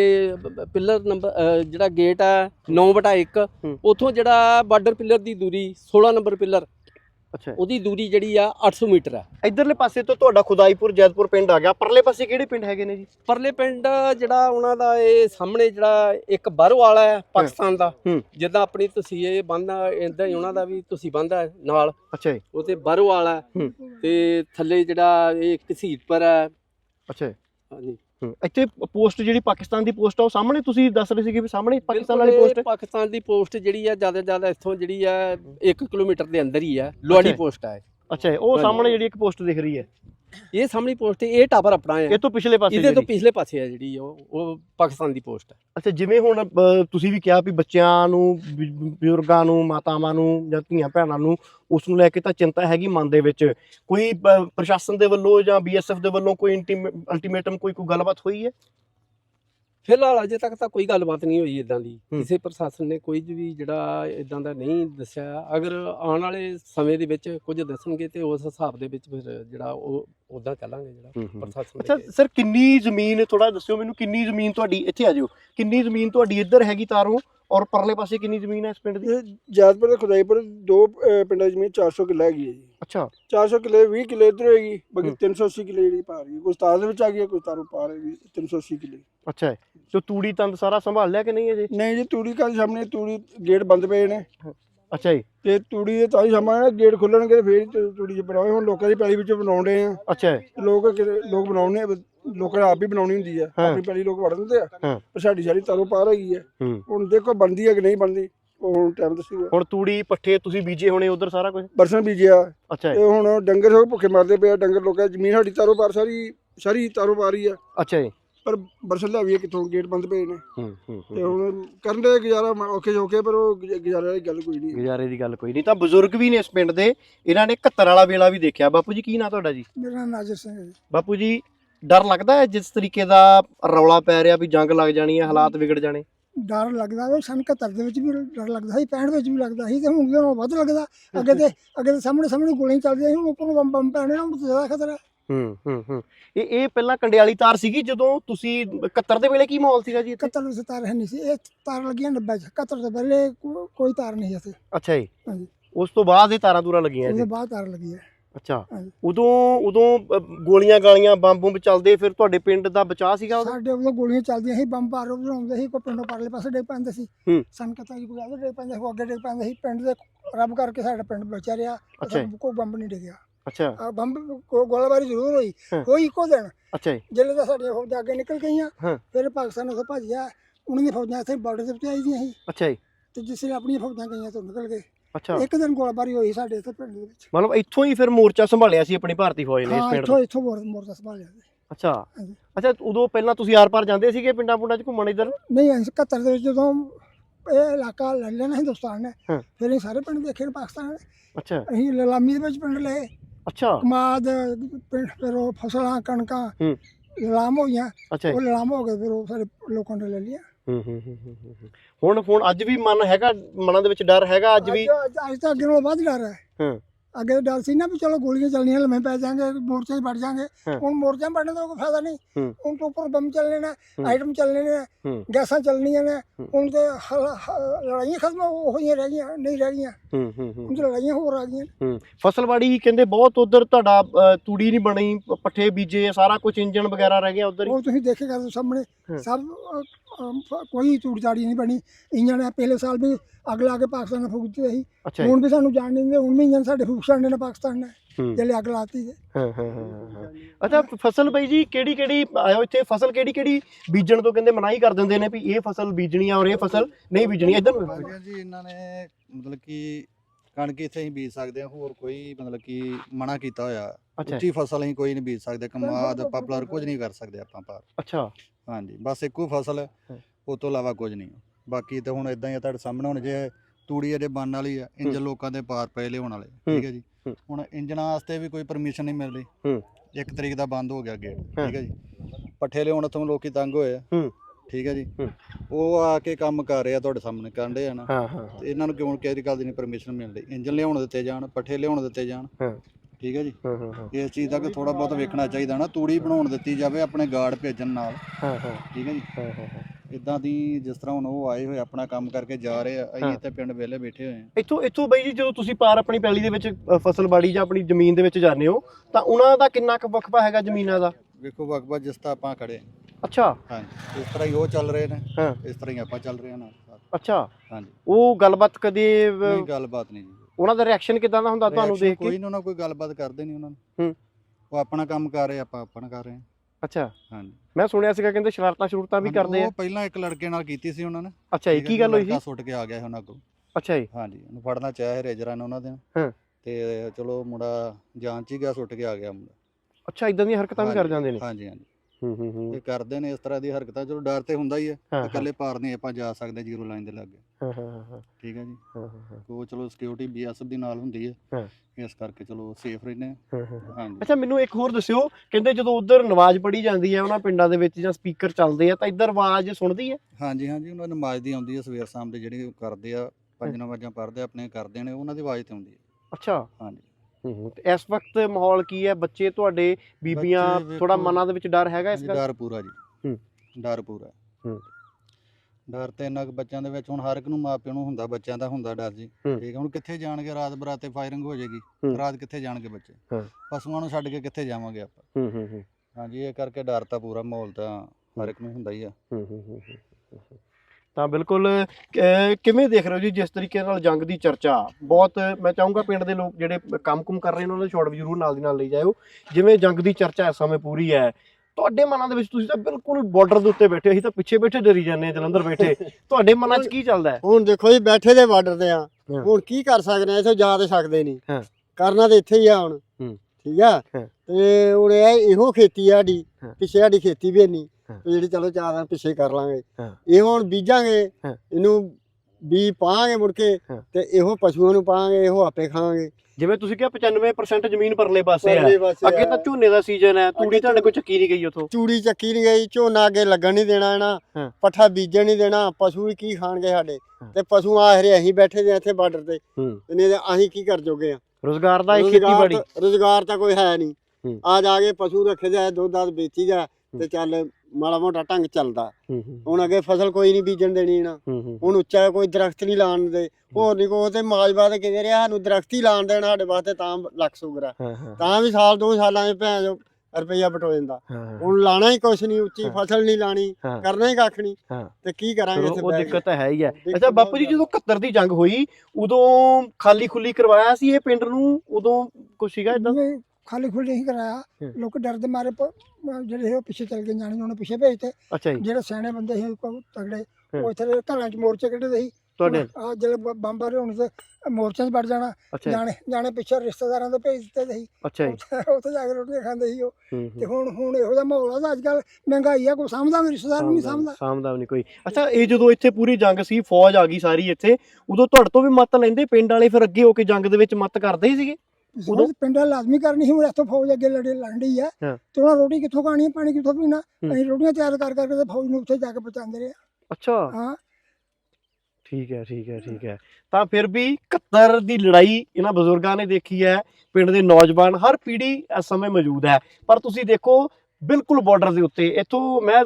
ਪਿੱਲਰ ਨੰਬਰ ਜਿਹੜਾ ਗੇਟ ਹੈ 9/1 ਹੂੰ। ਉੱਥੋਂ ਜਿਹੜਾ ਬਾਰਡਰ ਪਿੱਲਰ ਦੀ ਦੂਰੀ 16 ਨੰਬਰ ਪਿੱਲਰ ਅੱਛਾ। ਉਹਦੀ ਦੂਰੀ ਜਿਹੜੀ ਆ 800 ਮੀਟਰ ਹੈ ਇਧਰਲੇ ਪਾਸੇ ਤੋਂ ਤੁਹਾਡਾ ਖੁਦਾਈਪੁਰ ਜੈਦਪੁਰ ਪਿੰਡ ਆ ਗਿਆ। ਪਰਲੇ ਪਾਸੇ ਕਿਹੜੇ ਪਿੰਡ ਹੈਗੇ ਨੇ ਜੀ? ਪਰਲੇ ਪਿੰਡ ਜਿਹੜਾ ਉਹਨਾਂ ਦਾ ਇਹ ਸਾਹਮਣੇ ਜਿਹੜਾ ਇੱਕ ਬਾਹਰੋਂ ਵਾਲਾ ਹੈ ਪਾਕਿਸਤਾਨ ਦਾ। ਜਿੱਦਾਂ ਆਪਣੀ ਤੁਸੀਂ ਇਹ ਬੰਦਾ ਇਦਾਂ ਹੀ ਉਹਨਾਂ ਦਾ ਵੀ ਤੁਸੀਂ ਬੰਦਾ ਨਾਲ। ਅੱਛਾ ਜੀ। ਉਹ ਤੇ ਬਾਹਰੋਂ ਵਾਲਾ। ਤੇ ਥੱਲੇ ਜਿਹੜਾ ਇਹ ਘਸੀਟ ਪਰ ਹੈ। ਅੱਛਾ ਹਾਂਜੀ। ਇੱਥੇ ਪੋਸਟ ਜਿਹੜੀ ਪਾਕਿਸਤਾਨ ਦੀ ਪੋਸਟ ਆ ਉਹ ਸਾਹਮਣੇ ਤੁਸੀਂ ਦੱਸ ਰਹੇ ਸੀਗੇ ਵੀ ਸਾਹਮਣੇ ਪਾਕਿਸਤਾਨ ਵਾਲੀ ਪੋਸਟ ਇਹ ਪਾਕਿਸਤਾਨ ਦੀ ਪੋਸਟ ਜਿਹੜੀ ਆ ਜ਼ਿਆਦਾ ਜ਼ਿਆਦਾ ਇੱਥੋਂ ਜਿਹੜੀ ਆ 1 ਕਿਲੋਮੀਟਰ ਦੇ ਅੰਦਰ ਹੀ ਆ ਲੋਹਾੜੀ। ਪੋਸਟ ਆ। ਅੱਛਾ ਉਹ। ਸਾਹਮਣੇ ਜਿਹੜੀ ਇੱਕ ਪੋਸਟ ਦਿਖ ਰਹੀ ਹੈ। ਇਹ ਸਾਹਮਣੀ ਪੋਸਟ ਇਹ ਟਾਵਰ ਆਪਣਾ ਹੈ। ਇਹ ਤੋਂ ਪਿਛਲੇ ਪਾਸੇ ਇਹਦੇ ਤੋਂ। ਪਿਛਲੇ ਪਾਸੇ ਆ ਜਿਹੜੀ ਉਹ ਉਹ ਪਾਕਿਸਤਾਨ ਦੀ ਪੋਸਟ ਹੈ। ਅੱਛਾ ਜਿਵੇਂ ਹੁਣ ਤੁਸੀਂ ਵੀ ਕਿਹਾ ਵੀ ਬੱਚਿਆਂ ਨੂੰ ਬਜ਼ੁਰਗਾਂ ਨੂੰ ਮਾਤਾਵਾਂ ਨੂੰ ਜਾਂ ਧੀਆਂ ਭੈਣਾਂ ਨੂੰ ਉਸ ਨੂੰ ਲੈ ਕੇ ਤਾਂ ਚਿੰਤਾ ਹੈਗੀ ਮਨ ਦੇ ਵਿੱਚ। ਕੋਈ ਪ੍ਰਸ਼ਾਸਨ ਦੇ ਵੱਲੋਂ ਜਾਂ ਬੀਐਸਐਫ ਦੇ ਵੱਲੋਂ ਕੋਈ ਅਲਟੀਮੇਟਮ ਕੋਈ ਕੋਈ ਗੱਲਬਾਤ ਹੋਈ ਹੈ? ਫਿਲਹਾਲ ਅਜੇ ਤੱਕ ਤਾਂ ਕੋਈ ਗੱਲਬਾਤ ਨਹੀਂ ਹੋਈ ਇਦਾਂ ਦੀ। ਕਿਸੇ ਪ੍ਰਸ਼ਾਸਨ ਨੇ ਕੋਈ ਵੀ ਜਿਹੜਾ ਇਦਾਂ ਦਾ ਨਹੀਂ ਦੱਸਿਆ। ਅਗਰ ਆਉਣ ਵਾਲੇ ਸਮੇਂ ਦੇ ਵਿੱਚ ਕੁਝ ਦੱਸਣਗੇ ਤੇ ਉਸ ਹਿਸਾਬ ਦੇ ਵਿੱਚ ਫਿਰ ਜਿਹੜਾ ਉਹ ਉਦਾਂ ਚੱਲਾਂਗੇ ਜਿਹੜਾ ਪ੍ਰਸ਼ਾਸਨ ਦੇ ਅੱਛਾ ਸਰ ਕਿੰਨੀ ਜ਼ਮੀਨ ਥੋੜਾ ਦੱਸਿਓ ਮੈਨੂੰ ਕਿੰਨੀ ਜ਼ਮੀਨ ਤੁਹਾਡੀ ਇੱਥੇ ਆ ਜਿਓ। ਕਿੰਨੀ ਜ਼ਮੀਨ ਤੁਹਾਡੀ ਇੱਧਰ ਹੈਗੀ ਤਾਰੋਂ ਔਰ ਪਰਲੇ ਪਾਸੇ ਕਿੰਨੀ ਜ਼ਮੀਨ ਹੈ ਇਸ ਪਿੰਡ ਦੀ? ਜਾਦਪੁਰ ਤੇ ਖੁਦਾਈਪੁਰ ਦੋ ਪਿੰਡਾਂ ਦੀ ਜ਼ਮੀਨ 400 ਕਿੱਲਾ ਹੈਗੀ ਹੈ ਜੀ। ਅੱਛਾ। 400 ਕਿੱਲੇ 20 ਕਿੱਲੇ ਇੱਧਰ ਹੋਏਗੀ ਬਾਕੀ ਹੂੰ। 380 ਕਿੱਲੇ ਜਿਹੜੀ ਪਾ ਰਹੀ ਹੈ ਕੁਝ ਤਾਰ ਦੇ ਵਿੱਚ ਆ ਗਈ ਹੈ ਕੁਝ ਤਾਰੋਂ ਪਾਰ ਹੈ 380 ਕਿੱਲੇ। ਅੱਛਾ ਹੈ। ਤੇ ਤੂੜੀ ਤੰਦ ਸਾਰਾ ਸੰਭਾਲ ਲਿਆ ਕਿ ਨਹੀਂ ਅਜੇ ਨਹੀਂ ਜੀ ਤੂੜੀ ਕਾਲ ਸਾਹਮਣੇ? ਤੂੜੀ ਗੇਟ ਬੰਦ ਪਏ ਨੇ। ਅੱਛਾ ਜੀ। ਤੇ ਤੂੜੀ ਦੇ ਤਾਂ ਹੀ ਸਮਾਂ ਗੇਟ ਖੁੱਲਣਗੇ ਤੇ ਫੇਰ ਹੀ ਤੂੜੀ ਚ ਬਣਾਵੇ ਹੁਣ ਲੋਕਾਂ ਦੀ ਪੈਲੀ ਵਿੱਚ ਬਣਾਉਂਦੇ ਆ। ਅੱਛਾ ਜੀ। ਲੋਕ ਕਿਤੇ- ਲੋਕ ਬਣਾਉਣੇ ਆ, ਲੋਕਾਂ ਨੇ ਆਪ ਵੀ ਬਣਾਉਣੀ ਹੁੰਦੀ ਆ। ਹਾਂ। ਆਪਣੀ ਪੈਲੀ ਲੋਕ ਵੜ ਦਿੰਦੇ ਆ। ਹਾਂ। ਪਰ ਸਾਡੀ ਸਾਰੀ ਤਾਰੋਂ ਪਾਰ ਹੈਗੀ ਆ। ਹੂੰ। ਹੁਣ ਦੇਖੋ ਬਣਦੀ ਹੈ ਕਿ ਨਹੀਂ ਬਣਦੀ ਉਹ ਹੁਣ ਟਾਈਮ ਦੱਸੂਗਾ। ਹੁਣ ਤੂੜੀ ਪੱਠੇ ਤੁਸੀਂ ਬੀਜੇ ਹੋਣੇ ਉਧਰ ਸਾਰਾ ਕੁਝ ਬਰਸਨ ਬੀਜਿਆ। ਅੱਛਾ ਤੇ ਹੁਣ ਡੰਗਰ ਸਭ ਭੁੱਖੇ ਮਰਦੇ ਪਏ ਆ ਡੰਗਰ ਲੋਕਾਂ ਦੀ ਜ਼ਮੀਨ ਸਾਡੀ ਤਾਰੋਂ ਪਾਰ ਸਾਰੀ ਸਾਰੀ ਤਾਰੋਂ ਪਾਰ ਹੀ ਆ। ਅੱਛਾ ਜੀ। ਪਰ ਬਰਸਨ ਲਿਆਵੀਏ ਕਿੱਥੋਂ ਗੇਟ ਬੰਦ ਪਏ ਨੇ। ਹੂੰ ਹੂੰ ਤੇ ਹੁਣ ਕਰਨ ਦੇ ਗੁਜ਼ਾਰਾ ਮ- ਔਖੇ ਸੌਖੇ ਪਰ ਉਹ ਗੁਜ਼- ਗੁਜ਼ਾਰੇ ਵਾਲੀ ਗੱਲ ਕੋਈ ਨਹੀਂ। ਗੁਜ਼ਾਰੇ ਦੀ ਗੱਲ ਕੋਈ ਨਹੀਂ। ਤਾਂ ਬਜ਼ੁਰਗ ਵੀ ਨੇ ਇਸ ਪਿੰਡ ਦੇ ਇਹਨਾਂ ਨੇ 71 ਵਾਲਾ ਵੇਲਾ ਵੀ ਦੇਖਿਆ। ਬਾਪੂ ਜੀ ਕੀ ਨਾਂ ਤੁਹਾਡਾ ਜੀ? ਮੇਰਾ ਨਾਮ ਨਾਜ਼ਰ ਸਿੰਘ ਹੈ ਜੀ। ਬਾਪੂ ਜੀ ਡਰ ਲੱਗਦਾ ਹੈ ਜਿਸ ਤਰੀਕੇ ਦਾ ਰੌਲਾ ਪੈ ਰਿਹਾ ਵੀ ਜੰਗ ਲੱਗ ਜਾਣੀ ਹੈ ਹਾਲਾਤ ਵਿਗੜ ਜਾਣੇ? ਡਰ ਲੱਗਦਾ ਉਹ ਸਨ 71 ਦੇ ਵਿੱਚ ਵੀ ਡਰ ਲੱਗਦਾ ਸੀ 65 ਵਿੱਚ ਵੀ ਲੱਗਦਾ ਸੀ ਤੇ ਹੁਣ ਨਾਲੋਂ ਵੱਧ ਲੱਗਦਾ ਅੱਗੇ ਤੇ ਅੱਗੇ ਤੇ ਸਾਹਮਣੇ ਸਾਹਮਣੇ ਗੋਲੀਆਂ ਚੱਲਦੀਆਂ ਸੀ ਹੁਣ ਉੱਪਰੋਂ ਬੰਬ ਬੰਬ ਪੈਣੇ ਨਾਲ ਹੁਣ ਤਾਂ ਜ਼ਿਆਦਾ ਖਤਰਾ ਹੂੰ। ਹੂੰ ਹੂੰ ਇਹ ਇਹ ਪਹਿਲਾਂ ਕੰਡਿਆਲੀ ਤਾਰ ਸੀਗੀ ਜਦੋਂ ਤੁਸੀਂ 71 ਦੇ ਵੇਲੇ ਕੀ ਮਾਹੌਲ ਸੀਗਾ ਜੀ ਇੱਥੇ? 71 ਵਿੱਚ ਤਾਰ ਹੈ ਨਹੀਂ ਸੀ। ਇਹ ਤਾਰ ਲੱਗੀਆਂ 90 ਚ। 71 ਤੋਂ ਪਹਿਲੇ ਕੋ- ਕੋਈ ਤਾਰ ਨਹੀਂ ਸੀ ਅੱਛਾ ਜੀ। ਹਾਂਜੀ। ਉਸ ਤੋਂ ਬਾਅਦ ਇਹ ਤਾਰਾਂ ਤੂਰਾਂ ਲੱਗੀਆਂ ਉਹਦੇ ਜੀ ਬਾਅਦ ਤਾਰ ਲੱਗੀ ਹੈ। ਅੱਛਾ। ਹਾਂਜੀ। ਉਦੋਂ ਉਦੋਂ ਅ, ਗੋਲੀਆਂ ਗਾਲੀਆਂ ਬੰਬ ਬੰਬ ਚੱਲਦੇ ਫਿਰ ਤੁਹਾਡੇ ਪਿੰਡ ਦਾ ਬਚਾਅ ਸੀਗਾ ਉਦੋਂ? ਸਾਡੇ ਉਦੋਂ ਗੋਲੀਆਂ ਚੱਲਦੀਆਂ ਸੀ ਬੰਬ ਬਾਰੋ ਬਣਾਉਂਦੇ ਸੀ ਕੋਈ ਪਿੰਡੋਂ ਪਰਲੇ ਪਾਸੇ ਡਿੱਗ ਪੈਂਦੇ ਸੀ। ਹੂੰ। ਸਨ 71 ਜੀ ਕੋਈ ਅੱਗੇ ਡਿੱਗ ਪੈਂਦੇ ਸੀ ਅੱਗੇ ਡਿੱਗ ਪੈਂਦੇ ਸੀ। ਪਿੰਡ ਦੇ ਰੱਬ ਕਰਕੇ ਸਾਡਾ ਪਿੰਡ ਬਚਿਆ ਰਿਹਾ। ਅੱਛਾ ਜੀ। ਕੋਈ ਬੰਬ ਨਹੀਂ ਡਿੱਗਿਆ। ਅੱਛਾ। ਆ ਬੰਬ ਕੋ- ਗੋਲਾਬਾਰੀ ਜ਼ਰੂਰ ਹੋਈ। ਹਾਂ। ਹੋਈ ਇੱਕੋ ਦਿਨ। ਅੱਛਾ ਜੀ। ਜਿਹੜੇ ਤਾਂ ਸਾਡੀਆਂ ਫੌਜਾਂ ਅੱਗੇ ਨਿਕਲ ਗਈਆਂ। ਹਾਂ। ਫਿਰ ਪਾਕਿਸਤਾਨ ਉੱਥੇ ਭੱਜ ਗਿਆ। ਉਹਨਾਂ ਦੀਆਂ ਫੌਜਾਂ ਇੱਥੇ ਬਾਰਡਰ ਦੇ ਉੱਤੇ ਆਈ ਦੀਆਂ ਸੀ। ਅੱਛਾ ਜੀ। ਤੇ ਜਿਸ ਵੇਲੇ ਆਪਣੀਆਂ ਫੌਜਾਂ ਗਈਆਂ ਤੋਂ ਨਿਕਲ ਗਏ। ਅੱਛਾ। ਇੱਕ ਦਿਨ ਗੋਲਾਬਾਰੀ ਹੋਈ ਸਾਡੇ ਇੱਥੇ ਪਿੰਡ ਦੇ ਵਿੱਚ। ਮਤਲਬ ਇੱਥੋਂ ਹੀ ਫਿਰ ਮੋਰਚਾ ਸੰਭਾਲਿਆ ਸੀ ਆਪਣੀ ਭਾਰਤੀ ਫੌਜ ਨੇ ਇਸ ਹਾਂ ਪਿੰਡ ਇੱਥੋਂ ਦਾ ਇੱਥੋਂ ਮੋਰ ਮੋਰਚਾ ਸੰਭਾਲਿਆ ਸੀ। ਅੱਛਾ। ਹਾਂਜੀ। ਅੱਛਾ ਉਦੋਂ ਪਹਿਲਾਂ ਤੁਸੀਂ ਆਰ-ਪਾਰ ਜਾਂਦੇ ਸੀਗੇ ਪਿੰਡਾਂ ਪੁੰਡਾਂ 'ਚ ਘੁੰਮਣ ਇੱਧਰ? ਨਹੀਂ ਅਸੀਂ 71 ਦੇ ਵਿੱਚ ਜਦੋਂ ਇਹ ਇਲਾਕਾ ਲੈ ਲੈਣਾ ਹਿੰਦੁਸਤਾਨ ਨੇ ਹਾਂ। ਫਿਰ ਅਸੀਂ ਸਾਰੇ ਪਿੰਡ ਦੇਖੇ ਨੇ ਪਾਕਿਸਤਾਨ ਨੇ ਅੱਛਾ। ਅਸੀਂ ਲਲਾਮੀ ਦੇ ਵਿੱਚ ਪਿੰਡ ਲਏ। ਅੱਛਾ ਕਮਾਦ ਪਿੰਡ ਫਿਰ ਉਹ ਫਸਲਾਂ ਕਣਕਾਂ ਹੂੰ। ਲਲਾਮ ਹੋਈਆਂ ਅੱਛਾ ਜੀ। ਉਹ ਲਲਾਮ ਹੋ ਗਏ ਫਿਰ ਉਹ ਸਾਰੇ ਲੋਕਾਂ ਨੇ ਲੈ ਲਿਆ ਹੂੰ ਹੂੰ ਹੂੰ ਹੂੰ, ਹੂੰ, ਹੂੰ। ਹੁਣ ਹੁਣ ਅੱਜ ਵੀ ਮਨ ਹੈਗਾ ਮਨਾਂ ਦੇ ਵਿੱਚ ਡਰ ਹੈਗਾ ਅੱਜ ਵੀ ਅੱਜ ਅੱਜ ਤਾਂ ਅੱਗੇ ਨਾਲੋਂ ਵੱਧ ਡਰ ਹੈ ਹਾਂ। ਅੱਗੇ ਤਾਂ ਡਰ ਸੀ ਨਾ ਵੀ ਚਲੋ ਗੋਲੀਆਂ ਚੱਲਣੀਆਂ ਲੰਮੇ ਪੈ ਜਾਾਂਗੇ ਮੋਰਚੇ 'ਚ ਵੜ ਜਾਾਂਗੇ ਹਾਂ। ਹੁਣ ਮੋਰਚਿਆਂ 'ਚ ਵੜਨ ਦਾ ਕੋਈ ਫਾਇਦਾ ਨਹੀਂ ਹੂੰ। ਹੁਣ ਤੋਂ ਉੱਪਰ ਬੰਬ ਚੱਲਣੇ ਨੇ ਹੂੰ। ਆਈਟਮ ਚੱਲਣੇ ਨੇ ਹੂੰ। ਗੈਸਾਂ ਚੱਲਣੀਆਂ ਨੇ ਹੂੰ। ਹੁਣ ਤੇ ਹ- ਲੜਾਈਆਂ ਖਤਮ ਹੋ ਹੋਈਆਂ ਰਹਿ ਗਈਆਂ ਨਹੀਂ ਰਹਿ ਗਈਆਂ ਹੂੰ ਹੂੰ ਹੂੰ ਹੁਣ ਤੇ ਲੜਾਈਆਂ ਹੋਰ ਆ ਗਈਆਂ ਹੂੰ ਫਸਲਵਾੜੀ ਕਹਿੰਦੇ ਬਹੁਤ ਉਧਰ ਤੁਹਾਡਾ ਤੂੜੀ ਨਹੀਂ ਬਣੀ ਪੱਠੇ ਬੀਜੇ ਸਾਰਾ ਕੁਝ ਇੰਜਨ ਵਗੈਰਾ ਰਹਿ ਗਿਆ ਉਧਰ ਹੀ ਉਹ ਤੁਸੀਂ ਦੇਖੇਗਾ ਸਾਹਮਣੇ ਹਾਂ। ਸਭ ਕੋਈ ਚੂੜਚਾੜੀ ਨਹੀਂ ਬਣੀ। ਇੰਜਣ ਨੇ ਪਹਿਲੇ ਸਾਲ ਵੀ ਅੱਗ ਲਾ ਕੇ ਪਾਕਿਸਤਾਨ ਨੇ ਫੂਕ ਦਿੱਤੇ ਸੀ। ਹੁਣ ਵੀ ਸਾਨੂੰ ਜਾਣ ਨਹੀਂ ਦਿੰਦੇ। ਹੁਣ ਵੀ ਇੰਜਣ ਸਾਡੇ ਫੂਕ ਛੱਡਦੇ ਨੇ ਪਾਕਿਸਤਾਨ ਨੇ ਹੂੰ। ਜਿਹੜੇ ਅੱਗ ਲਾਤੀ ਹਾਂ ਹਾਂ ਹਾਂ ਹਾਂ, ਹਾਂ। ਅੱਛਾ ਫਸਲ ਬਈ ਜੀ ਕਿਹੜੀ ਕਿਹੜੀ ਆਇਓ ਇੱਥੇ ਫਸਲ ਕਿਹੜੀ ਕਿਹੜੀ ਬੀਜਣ ਤੋਂ ਕਹਿੰਦੇ ਮਨਾਹੀ ਕਰ ਦਿੰਦੇ ਨੇ ਵੀ ਇਹ ਫਸਲ ਬੀਜਣੀ ਆ ਔਰ ਇਹ ਫਸਲ ਨਹੀਂ ਬੀਜਣੀ ਇਧਰ ਨੂੰ ਜੀ ਇਹਨਾਂ ਨੇ ਮਤਲਬ ਕਿ ਕਣਕ ਇੱਥੇ ਅਸੀਂ ਬੀਜ ਸਕਦੇ ਹਾਂ ਹੋਰ ਕੋਈ ਮਤਲਬ ਕਿ ਮਨਾ ਕੀਤਾ ਹੋਇਆ। ਅੱਛਾ। ਉੱਚੀ ਫਸਲ ਅਸੀਂ ਕੋਈ ਨਹੀਂ ਬੀਜ ਸਕਦੇ ਕਮਾਦ ਪਾਪੂਲਰ ਕੁਝ ਨਹੀਂ ਕਰ ਸਕਦੇ ਆਪਾਂ ਪਰ ਅੱਛਾ। ਹਾਂਜੀ ਬਸ ਇੱਕੋ ਫਸਲ ਹੈ। ਹਾਂ। ਉਹ ਤੋਂ ਇਲਾਵਾ ਕੁਝ ਨਹੀਂ। ਬਾਕੀ ਤਾਂ ਹੁਣ ਇਦਾਂ ਹੀ ਆ ਤੁਹਾਡੇ ਸਾਹਮਣੇ ਹੁਣ ਜੇ ਤੂੜੀ ਅਜੇ ਬਣਨ ਵਾਲੀ ਆ ਇੰਜਨ ਲੋਕਾਂ ਦੇ ਪਾਰ ਪਏ ਲਿਆਉਣ ਵਾਲੇ ਠੀਕ ਹੈ ਜੀ। ਹੂੰ। ਹੁਣ ਇੰਜਨਾਂ ਵਾਸਤੇ ਵੀ ਕੋਈ ਪਰਮਿਸ਼ਨ ਨਹੀਂ ਮਿਲ ਰਹੀ ਹੂੰ। ਇੱਕ ਤਰੀਕ ਦਾ ਬੰਦ ਹੋ ਗਿਆ ਗੇਟ ਹਾਂ। ਠੀਕ ਹੈ ਜੀ। ਪੱਠੇ ਲਿਆਉਣ ਤੋਂ ਲੋਕੀ ਤੰਗ ਹੋਏ ਆ। ਹੂੰ। ਠੀਕ ਹੈ ਜੀ। ਹੂੰ। ਉਹ ਆ ਕੇ ਕੰਮ ਕਰ ਰਹੇ ਆ ਤੁਹਾਡੇ ਸਾਹਮਣੇ ਕਰਨ ਦੇ ਆ ਨਾ। ਹਾਂ ਹਾਂ ਤੇ ਇਹਨਾਂ ਨੂੰ ਕਿਉਂ ਕਿਹੜੀ ਗੱਲ ਦੀ ਨਹੀਂ ਪਰਮਿਸ਼ਨ ਮਿਲ ਰਹੀ ਇੰਜਨ ਲਿਆਉਣ ਦਿੱਤੇ ਜਾਣ ਪੱਠੇ ਲਿਆਉਣ ਦਿੱਤੇ ਜਾਣ। ਹਾਂ। ਠੀਕ ਹੈ ਜੀ? ਹਾਂ ਹਾਂ ਹਾਂ। ਇਸ ਚੀਜ਼ ਦਾ ਕਿ ਥੋੜਾ ਬਹੁਤ ਵੇਖਣਾ ਚਾਹੀਦਾ ਨਾ ਤੂੜੀ ਬਣਾਉਣ ਦਿੱਤੀ ਜਾਵੇ ਆਪਣੇ ਗਾਰਡ ਭੇਜਣ ਨਾਲ। ਹਾਂ ਹਾਂ। ਠੀਕ ਹੈ ਜੀ? ਹਾਂ ਹਾਂ ਹਾਂ। ਇਦਾਂ ਦੀ ਜਿਸ ਤਰ੍ਹਾਂ ਹੁਣ ਉਹ ਆਏ ਹੋਏ ਆਪਣਾ ਕੰਮ ਕਰਕੇ ਜਾ ਰਹੇ ਆ ਅਸੀਂ। ਇੱਥੇ ਪਿੰਡ ਵਿਹਲੇ ਬੈਠੇ ਹੋਏ ਆ। ਇੱਥੋਂ ਇੱਥੋਂ ਬਈ ਜੀ ਜਦੋਂ ਤੁਸੀਂ ਪਾਰ ਆਪਣੀ ਪੈਲੀ ਦੇ ਵਿੱਚ ਅ, ਫਸਲਬਾੜੀ ਜਾਂ ਆਪਣੀ ਜ਼ਮੀਨ ਦੇ ਵਿੱਚ ਜਾਂਦੇ ਹੋ ਤਾਂ ਉਹਨਾਂ ਦਾ ਕਿੰਨਾ ਕੁ ਵਕਫਾ ਹੈਗਾ ਜ਼ਮੀਨਾਂ ਦਾ? ਵੇਖੋ ਵਕਬਾ ਜਿਸ ਤਰ੍ਹਾਂ ਆਪਾਂ ਖੜੇ ਹਾਂ। ਅੱਛਾ। ਹਾਂਜੀ। ਇਸ ਤਰ੍ਹਾਂ ਹੀ ਉਹ ਚੱਲ ਰਹੇ ਨੇ। ਹਾਂ। ਇਸ ਤਰ੍ਹਾਂ ਹੀ ਆਪਾਂ ਚੱਲ ਰਹੇ ਹਾਂ ਨਾਲ। ਅੱਛਾ। ਹਾਂਜੀ। ਉਹ ਗੱਲਬਾਤ ਕਦੇ ਅ, ਕੋਈ ਗੱਲਬਾਤ ਨਹੀਂ ਜੀ। ਉਹਨਾਂ ਦਾ ਰਿਐਕਸ਼ਨ ਕਿਦਾਂ ਦਾ ਹੁੰਦਾ ਤੁਹਾਨੂੰ ਦੇਖ ਕੋਈ ਕੇ ਨਹੀਂ ਉਹਨਾਂ ਕੋਈ ਗੱਲਬਾਤ ਕਰਦੇ ਨਹੀਂ ਉਹਨਾਂ ਨੂੰ। ਹੂੰ। ਉਹ ਆਪਣਾ ਕੰਮ ਕਰ ਰਹੇ ਆਪਾਂ ਆਪਣਾ ਕਰ ਰਹੇ ਅੱਛਾ। ਹਾਂਜੀ। ਮੈਂ ਸੁਣਿਆ ਸੀਗਾ ਕਹਿੰਦੇ ਸ਼ਰਾਰਤਾਂ ਸ਼ਰੂਰਤਾਂ ਵੀ ਕਰਦੇ ਆ। ਉਹ ਪਹਿਲਾਂ ਇੱਕ ਲੜਕੇ ਨਾਲ ਕੀਤੀ ਸੀ ਉਹਨਾਂ ਨੇ। ਅੱਛਾ ਜੀ ਠੀਕ ਹੈ ਕੀ ਗੱਲ ਹੋਈ ਸੀ? ਸੁੱਟ ਕੇ ਆ ਗਿਆ ਉਹਨਾਂ ਕੋਲ। ਅੱਛਾ ਜੀ। ਹਾਂਜੀ ਉਹਨੂੰ ਫੜਨਾ ਚਾਹਿਆ ਰੇਜਰਾਂ ਨੇ ਉਹਨਾਂ ਦੇ ਹਾਂ। ਤੇ ਚਲੋ ਮੁੰਡਾ ਜਾਨ ਚ ਹੀ ਗਿਆ ਸੁੱਟ ਕੇ ਆ ਗਿਆ ਮੁੰਡਾ। ਅੱਛਾ ਇਦਾਂ ਦੀਆਂ ਹਰਕਤਾਂ ਵੀ ਕਰ ਜਾਂਦੇ ਨੇ। ਹਾਂਜੀ ਹਾਂਜੀ। ਹੂੰ ਹੂੰ ਹੂੰ। ਇਹ ਕਰਦੇ ਨੇ ਇਸ ਤਰ੍ਹਾਂ ਦੀ ਹਰਕਤਾਂ ਚਲੋ ਡਰ ਤੇ ਹੁੰਦਾ ਹੀ ਹੈ ਇਕੱਲੇ ਪਾਰ ਨਹੀਂ ਆਪਾਂ ਜਾ ਸਕਦੇ ਜ਼ੀਰੋ ਲਾਈਨ ਦੇ ਲਾਗੇ। ਹਾਂ ਹਾਂ ਹਾਂ, ਹਾਂ। ਠੀਕ ਹੈ ਜੀ? ਹਾਂ ਹਾਂ ਹਾਂ, ਉਹ ਚਲੋ ਸਿਕਿਉਰਿਟੀ ਬੀਐਸਐਫ ਦੀ ਨਾਲ ਹੁੰਦੀ ਹੈ। ਹਾਂ। ਇਸ ਕਰਕੇ ਚਲੋ ਸੇਫ ਰਹਿੰਦੇ ਹਾਂ। ਹਾਂ ਹਾਂ ਹਾਂ। ਹਾਂਜੀ। ਅੱਛਾ ਮੈਨੂੰ ਇੱਕ ਹੋਰ ਦੱਸਿਓ ਕਹਿੰਦੇ ਜਦੋਂ ਉਧਰ ਨਮਾਜ਼ ਪੜ੍ਹੀ ਜਾਂਦੀ ਹੈ ਉਹਨਾਂ ਪਿੰਡਾਂ ਦੇ ਵਿੱਚ ਜਾਂ ਸਪੀਕਰ ਚੱਲਦੇ ਆ ਤਾਂ ਇੱਧਰ ਆਵਾਜ਼ ਸੁਣਦੀ ਹੈ? ਹਾਂਜੀ ਹਾਂਜੀ ਉਹਨਾਂ ਦੀ ਨਮਾਜ਼ ਦੀ ਆਉਂਦੀ ਹੈ ਸਵੇਰ ਸ਼ਾਮ ਦੇ ਜਿਹੜੇ ਉਹ ਕਰਦੇ ਆ ਪੰਜ ਨਮਾਜ਼ਾਂ ਪੜ੍ਹਦੇ ਆ, ਆਪਣੇ ਕਰਦੇ ਨੇ ਉਹਨਾਂ ਦੀ ਆਵਾਜ਼ ਤੇ ਆਉਂਦੀ ਹੈ। ਅੱਛਾ। ਹਾਂਜੀ। ਹੂੰ ਇਸ ਵਕਤ ਮਾਹੌਲ ਕੀ ਹੈ ਬੱਚੇ ਤੁਹਾਡੇ ਬੀਬੀਆਂ ਬੱਚੇ ਥੋੜਾ ਵੇਖੋ- ਮਨਾਂ ਦੇ ਵਿੱਚ ਡਰ ਹੈਗਾ ਇਸ ਗੱਲ ਡਰ ਪੂਰਾ ਜੀ ਹੂੰ। ਡਰ ਪੂਰਾ ਹੂੰ। ਡਰ ਤੇ ਇੰਨਾ ਕੁ ਬੱਚਿਆਂ ਦੇ ਵਿੱਚ ਹੁਣ ਹਰ ਇੱਕ ਨੂੰ ਮਾਪਿਆਂ ਨੂੰ ਹੁੰਦਾ ਬੱਚਿਆਂ ਦਾ ਹੁੰਦਾ ਡਰ ਜੀ ਹੂੰ। ਠੀਕ ਹੈ ਹੁਣ ਕਿੱਥੇ ਜਾਣਗੇ ਰਾਤ ਬਰਾਤੇ ਫਾਇਰਿੰਗ ਹੋ ਜਾਏਗੀ ਹੂੰ। ਰਾਤ ਕਿੱਥੇ ਜਾਣਗੇ ਬੱਚੇ ਹਾਂ। ਪਸ਼ੂਆਂ ਨੂੰ ਛੱਡ ਕੇ ਕਿੱਥੇ ਜਾਵਾਂਗੇ ਆਪਾਂ ਹੂੰ ਹੂੰ ਹੂੰ ਹਾਂਜੀ ਇਹ ਕਰਕੇ ਡਰ ਤਾਂ ਪੂਰਾ ਮਾਹੌਲ ਤਾਂ ਹਰ ਇੱਕ ਨੂੰ ਹੁੰਦਾ ਹੀ ਆ ਹੂੰ ਹੂੰ ਹੂੰ ਹੂੰ, ਹੂੰ। ਤਾਂ ਬਿਲਕੁਲ ਕਿਵੇਂ ਦੇਖ ਰਹੇ ਹੋ ਜੀ ਜਿਸ ਤਰੀਕੇ ਨਾਲ ਜੰਗ ਦੀ ਚਰਚਾ ਬਹੁਤ ਮੈਂ ਚਾਹੂੰਗਾ ਪਿੰਡ ਦੇ ਲੋਕ ਜਿਹੜੇ ਕੰਮ-ਕੁਮ ਕਰ ਰਹੇ ਨੇ ਉਹਨਾਂ ਦੇ ਸ਼ਾਟ ਵੀ ਜ਼ਰੂਰ ਨਾਲ ਦੀ ਨਾਲ ਲਈ ਜਾਇਓ ਜਿਵੇਂ ਜੰਗ ਦੀ ਚਰਚਾ ਇਸ ਸਮੇਂ ਪੂਰੀ ਹੈ ਤੁਹਾਡੇ ਮਨਾਂ ਦੇ ਵਿੱਚ ਤੁਸੀਂ ਤਾਂ ਬਿਲਕੁਲ ਬਾਰਡਰ ਦੇ ਉੱਤੇ ਬੈਠੇ ਅਸੀਂ ਤਾਂ ਪਿੱਛੇ ਬੈਠੇ ਡਰੀ ਜਾਂਦੇ ਹਾਂ ਜਲੰਧਰ ਬੈਠੇ ਤੁਹਾਡੇ ਮਨਾਂ 'ਚ ਕੀ ਚੱਲਦਾ ਹੈ ਹੁਣ ਦੇਖੋ ਜੀ ਬੈਠੇ ਦੇ ਬਾਰਡਰ ਤੇ ਆ। ਹੁਣ ਕੀ ਕਰ ਸਕਦੇ ਆ ਇੱਥੇ ਜਾ ਤੇ ਸਕਦੇ ਨਹੀਂ। ਕਰਨਾ ਤੇ ਇੱਥੇ ਹੀ ਆ ਹੁਣ। ਠੀਕ ਆ। ਤੇ ਹੁਣ ਇਹ ਖੇਤੀ ਆ ਸਾਡੀ। ਪਿੱਛੇ ਸਾਡੀ ਖੇਤੀ ਵੀ ਨਹੀਂ ਹਾਂ। ਜਿਹੜੀ ਚਲੋ ਚਾਰ ਦਿਨ ਪਿੱਛੇ ਕਰ ਲਾਂਗੇ। ਇਹ ਹੁਣ ਬੀਜਾਂਗੇ। ਇਹਨੂੰ ਬੀ ਪਾਵਾਂਗੇ ਮੁੜ ਕੇ। ਤੇ ਇਹੋ ਪਸ਼ੂਆਂ ਨੂੰ ਪਾਵਾਂਗੇ ਇਹੋ ਆਪੇ ਖਾਵਾਂਗੇ ਜਿਵੇਂ ਤੁਸੀਂ ਕਿਹਾ 95% ਜ਼ਮੀਨ ਪਰਲੇ ਪਾਸੇ ਹੈ ਅੱਗੇ। ਤਾਂ ਝੋਨੇ ਦਾ ਸੀਜ਼ਨ ਹੈ ਤੂੜੀ ਤੁਹਾਡੇ ਕੋਲ ਚੱਕੀ ਨਹੀਂ ਗਈ ਉਥੋਂ ਚੂੜੀ ਚੱਕੀ ਨਹੀਂ ਗਈ ਝੋਨਾ ਅੱਗੇ ਲੱਗਣ ਨਹੀਂ ਦੇਣਾ ਇਹਨਾਂ। ਪੱਠਾ ਬੀਜਣ ਨਹੀਂ ਦੇਣਾ ਪਸ਼ੂ ਵੀ ਕੀ ਖਾਣਗੇ ਸਾਡੇ। ਤੇ ਪਸ਼ੂ ਆਖਰੇ ਅਸੀਂ ਬੈਠੇ ਦੇ ਇੱਥੇ ਬਾਰਡਰ ਤੇ ਤੇ ਅਸੀਂ ਕੀ ਕਰ ਜੋਗੇ ਆ ਰੋਜ਼ਗਾਰ ਦਾ ਖੇਤੀਬਾੜੀ ਰੁਜ਼ਗਾਰ ਤਾਂ ਕੋਈ ਹੈ ਨਹੀਂ। ਆ ਜਾ ਕੇ ਪਸ਼ੂ ਰੱਖੇ ਜਾਏ ਦੁੱਧ ਦੱਧ ਵੇਚੀ ਜਾ ਤੇ ਚੱਲ ਮਾੜਾ ਮੋਟਾ ਢੰਗ ਚੱਲਦਾ। ਹੁਣ ਅੱਗੇ ਫਸਲ ਕੋਈ ਨਹੀਂ ਬੀਜਣ ਦੇਣੀ ਨਾ। ਹੁਣ ਉੱਚਾ ਕੋਈ ਦਰਖਤ ਨਹੀਂ ਲਾਉਣ ਦੇ। ਹੋਰ ਨਹੀਂ ਕੋਈ ਤੇ ਮਾਜਬਾ ਤੇ ਕਿਤੇ ਰਿਹਾ? ਸਾਨੂੰ ਦਰਖਤ ਹੀ ਲਾਉਣ ਦੇਣਾ ਸਾਡੇ ਵਾਸਤੇ ਤਾਂ ਲੱਖ ਹਾਂ ਤਾਂ ਵੀ ਸਾਲ ਦੋ ਸਾਲਾਂ 'ਚ ਭੈਣ ਜੋ ਰੁਪਈਆ ਬਟੋ ਜਾਂਦਾ ਹੁਣ ਲਾਣਾ ਹੀ ਕੁਛ ਨਹੀਂ ਉੱਚੀ। ਫਸਲ ਨਹੀਂ ਲਾਣੀ। ਕਰਨਾ ਹੀ ਕੱਖ ਨਹੀਂ। ਤੇ ਕੀ ਕਰਾਂਗੇ ਇੱਥੇ ਉਹ ਦਿੱਕਤ ਹੈ ਹੀ ਹੈ। ਅੱਛਾ ਬਾਪੂ ਜੀ ਜਦੋਂ 71 ਦੀ ਜੰਗ ਹੋਈ ਉਦੋਂ ਖਾਲੀ ਖੁੱਲੀ ਕਰਵਾਇਆ ਸੀ ਇਹ ਪਿੰਡ ਨੂੰ? ਉਦੋਂ ਕੁਛ ਸੀਗਾ ਇਦਾਂ ਖਾਲੀ ਖੁੱਲੀ ਨਹੀਂ ਕਰਾਇਆ। ਲੋਕ ਡਰਦੇ ਮਾਰੇ ਪ- ਮ- ਜਿਹੜੇ ਉਹ ਪਿੱਛੇ ਚੱਲ ਗਏ ਜਾਣੇ ਉਹਨੇ ਪਿੱਛੇ ਭੇਜਤੇ। ਅੱਛਾ ਜੀ। ਜਿਹੜੇ ਸਿਆਣੇ ਬੰਦੇ ਸੀ ਉਹ ਤਗੜੇ। ਉਹ ਇੱਥੇ ਦੇ ਘਰਾਂ 'ਚ ਮੋਰਚੇ ਕੱਢਦੇ ਸੀ। ਤੁਹਾਡੇ? ਆ ਜਿਹੜੇ ਬ- ਬੰਬਾਂ ਦੇ ਹੁਣ ਤੇ ਮੋਰਚਿਆਂ 'ਚ ਵੜ ਜਾਣਾ। ਅੱਛਾ ਜੀ, ਜਾਣੇ ਜਾਣੇ ਪਿੱਛੇ ਰਿਸ਼ਤੇਦਾਰਾਂ ਦੇ ਭੇਜ ਦਿੱਤੇ ਸੀ। ਅੱਛਾ ਜੀ। ਉੱਥੇ ਉੱਥੇ ਜਾ ਕੇ ਰੋਟੀਆਂ ਖਾਂਦੇ ਸੀ ਉਹ। ਹੂੰ ਤੇ ਹੁਣ ਹੁਣ ਇਹੋ ਜਿਹਾ ਮਾਹੌਲ ਆ ਅੱਜ ਕੱਲ ਮਹਿੰਗਾਈ ਆ ਕੋਈ ਸਮਝਦਾ ਨਹੀਂ ਰਿਸ਼ਤੇਦਾਰ ਵੀ ਨਹੀਂ ਸਮਝਦਾ ਸਾਹਮਣਾ ਨਹੀਂ ਕੋਈ। ਅੱਛਾ ਇਹ ਜਦੋਂ ਇੱਥੇ ਪੂਰੀ ਜੰਗ ਸੀ ਫੌਜ ਆ ਗਈ ਸਾਰੀ ਇੱਥੇ ਉਦੋਂ ਤੁਹਾਡੇ ਤੋਂ ਵੀ ਮਤ ਲੈਂਦੇ ਪਿੰਡ ਵਾਲੇ ਫਿਰ ਅੱਗੇ ਹੋ ਕੇ ਜੰਗ ਦੇ ਵਿੱਚ ਮਤ ਕਰਦੇ ਹੀ ਸੀਗੇ? ਉਦੋਂ- ਪਿੰਡਾਂ ਲਾਜ਼ਮੀ ਕਰਨੀ ਸੀ ਹੁਣ ਇੱਥੋਂ ਫੌਜ ਅੱਗੇ ਲੜੇ ਲੜਦੀ ਆ। ਹਾਂ। ਤੇ ਉਹਨਾਂ ਰੋਟੀ ਕਿੱਥੋਂ ਖਾਣੀ ਹੈ ਪਾਣੀ ਕਿੱਥੋਂ ਪੀਣਾ? ਹੂੰ। ਅਸੀਂ ਰੋਟੀਆਂ ਤਿਆਰ ਕਰ ਕਰਕੇ ਤੇ ਫੌਜ ਨੂੰ ਉੱਥੇ ਜਾ ਕੇ ਪਹੁੰਚਾਉਂਦੇ ਰਹੇ ਅੱਛਾ। ਹਾਂ। ਠੀਕ ਹੈ ਠੀਕ ਹੈ ਠੀਕ ਹੈ। ਤਾਂ ਫਿਰ ਵੀ 71 ਦੀ ਲੜਾਈ ਇਹਨਾਂ ਬਜ਼ੁਰਗਾਂ ਨੇ ਦੇਖੀ ਹੈ। ਪਿੰਡ ਦੇ ਨੌਜਵਾਨ ਹਰ ਪੀੜ੍ਹੀ ਇਸ ਸਮੇਂ ਮੌਜੂਦ ਹੈ। ਪਰ ਤੁਸੀਂ ਦੇਖੋ ਬਿਲਕੁਲ ਬਾਰਡਰ ਦੇ ਉੱਤੇ। ਇੱਥੋਂ ਮੈਂ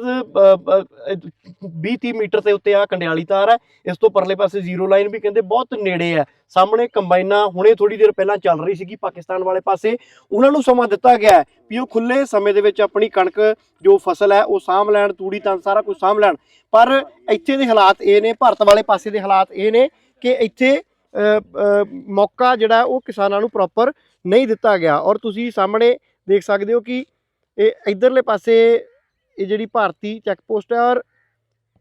20 30 ਮੀਟਰ ਦੇ ਉੱਤੇ ਆ ਕੰਡਿਆਲੀ ਤਾਰ ਹੈ। ਇਸ ਤੋਂ ਪਰਲੇ ਪਾਸੇ ਜ਼ੀਰੋ ਲਾਈਨ ਵੀ ਕਹਿੰਦੇ ਬਹੁਤ ਨੇੜੇ ਹੈ। ਸਾਹਮਣੇ ਕੰਬਾਈਨਾਂ ਹੁਣੇ ਥੋੜੀ ਦੇਰ ਪਹਿਲਾਂ ਚੱਲ ਰਹੀ ਸੀਗੀ ਪਾਕਿਸਤਾਨ ਵਾਲੇ ਪਾਸੇ। ਉਹਨਾਂ ਨੂੰ ਸਮਾਂ ਦਿੱਤਾ ਗਿਆ ਵੀ ਉਹ ਖੁੱਲੇ ਸਮੇਂ ਦੇ ਵਿੱਚ ਆਪਣੀ ਕਣਕ ਜੋ ਫਸਲ ਹੈ ਉਹ ਸਾਂਭ ਲੈਣ, ਤੂੜੀ ਤਾਂ ਸਾਰਾ ਕੁਝ ਸਾਂਭ ਲੈਣ। ਪਰ ਇੱਥੇ ਦੇ ਹਾਲਾਤ ਇਹ ਨੇ, ਭਾਰਤ ਵਾਲੇ ਪਾਸੇ ਦੇ ਹਾਲਾਤ ਇਹ ਨੇ ਕਿ ਇੱਥੇ ਮੌਕਾ ਜਿਹੜਾ ਉਹ ਕਿਸਾਨਾਂ ਨੂੰ ਪ੍ਰੋਪਰ ਨਹੀਂ ਦਿੱਤਾ ਗਿਆ। ਔਰ ਤੁਸੀਂ ਸਾਹਮਣੇ ਦੇਖ ਸਕਦੇ ਹੋ ਕਿ ਇਹ ਇਧਰਲੇ ਪਾਸੇ ਇਹ ਜਿਹੜੀ ਭਾਰਤੀ ਚੈੱਕ ਪੋਸਟ ਹੈ ਔਰ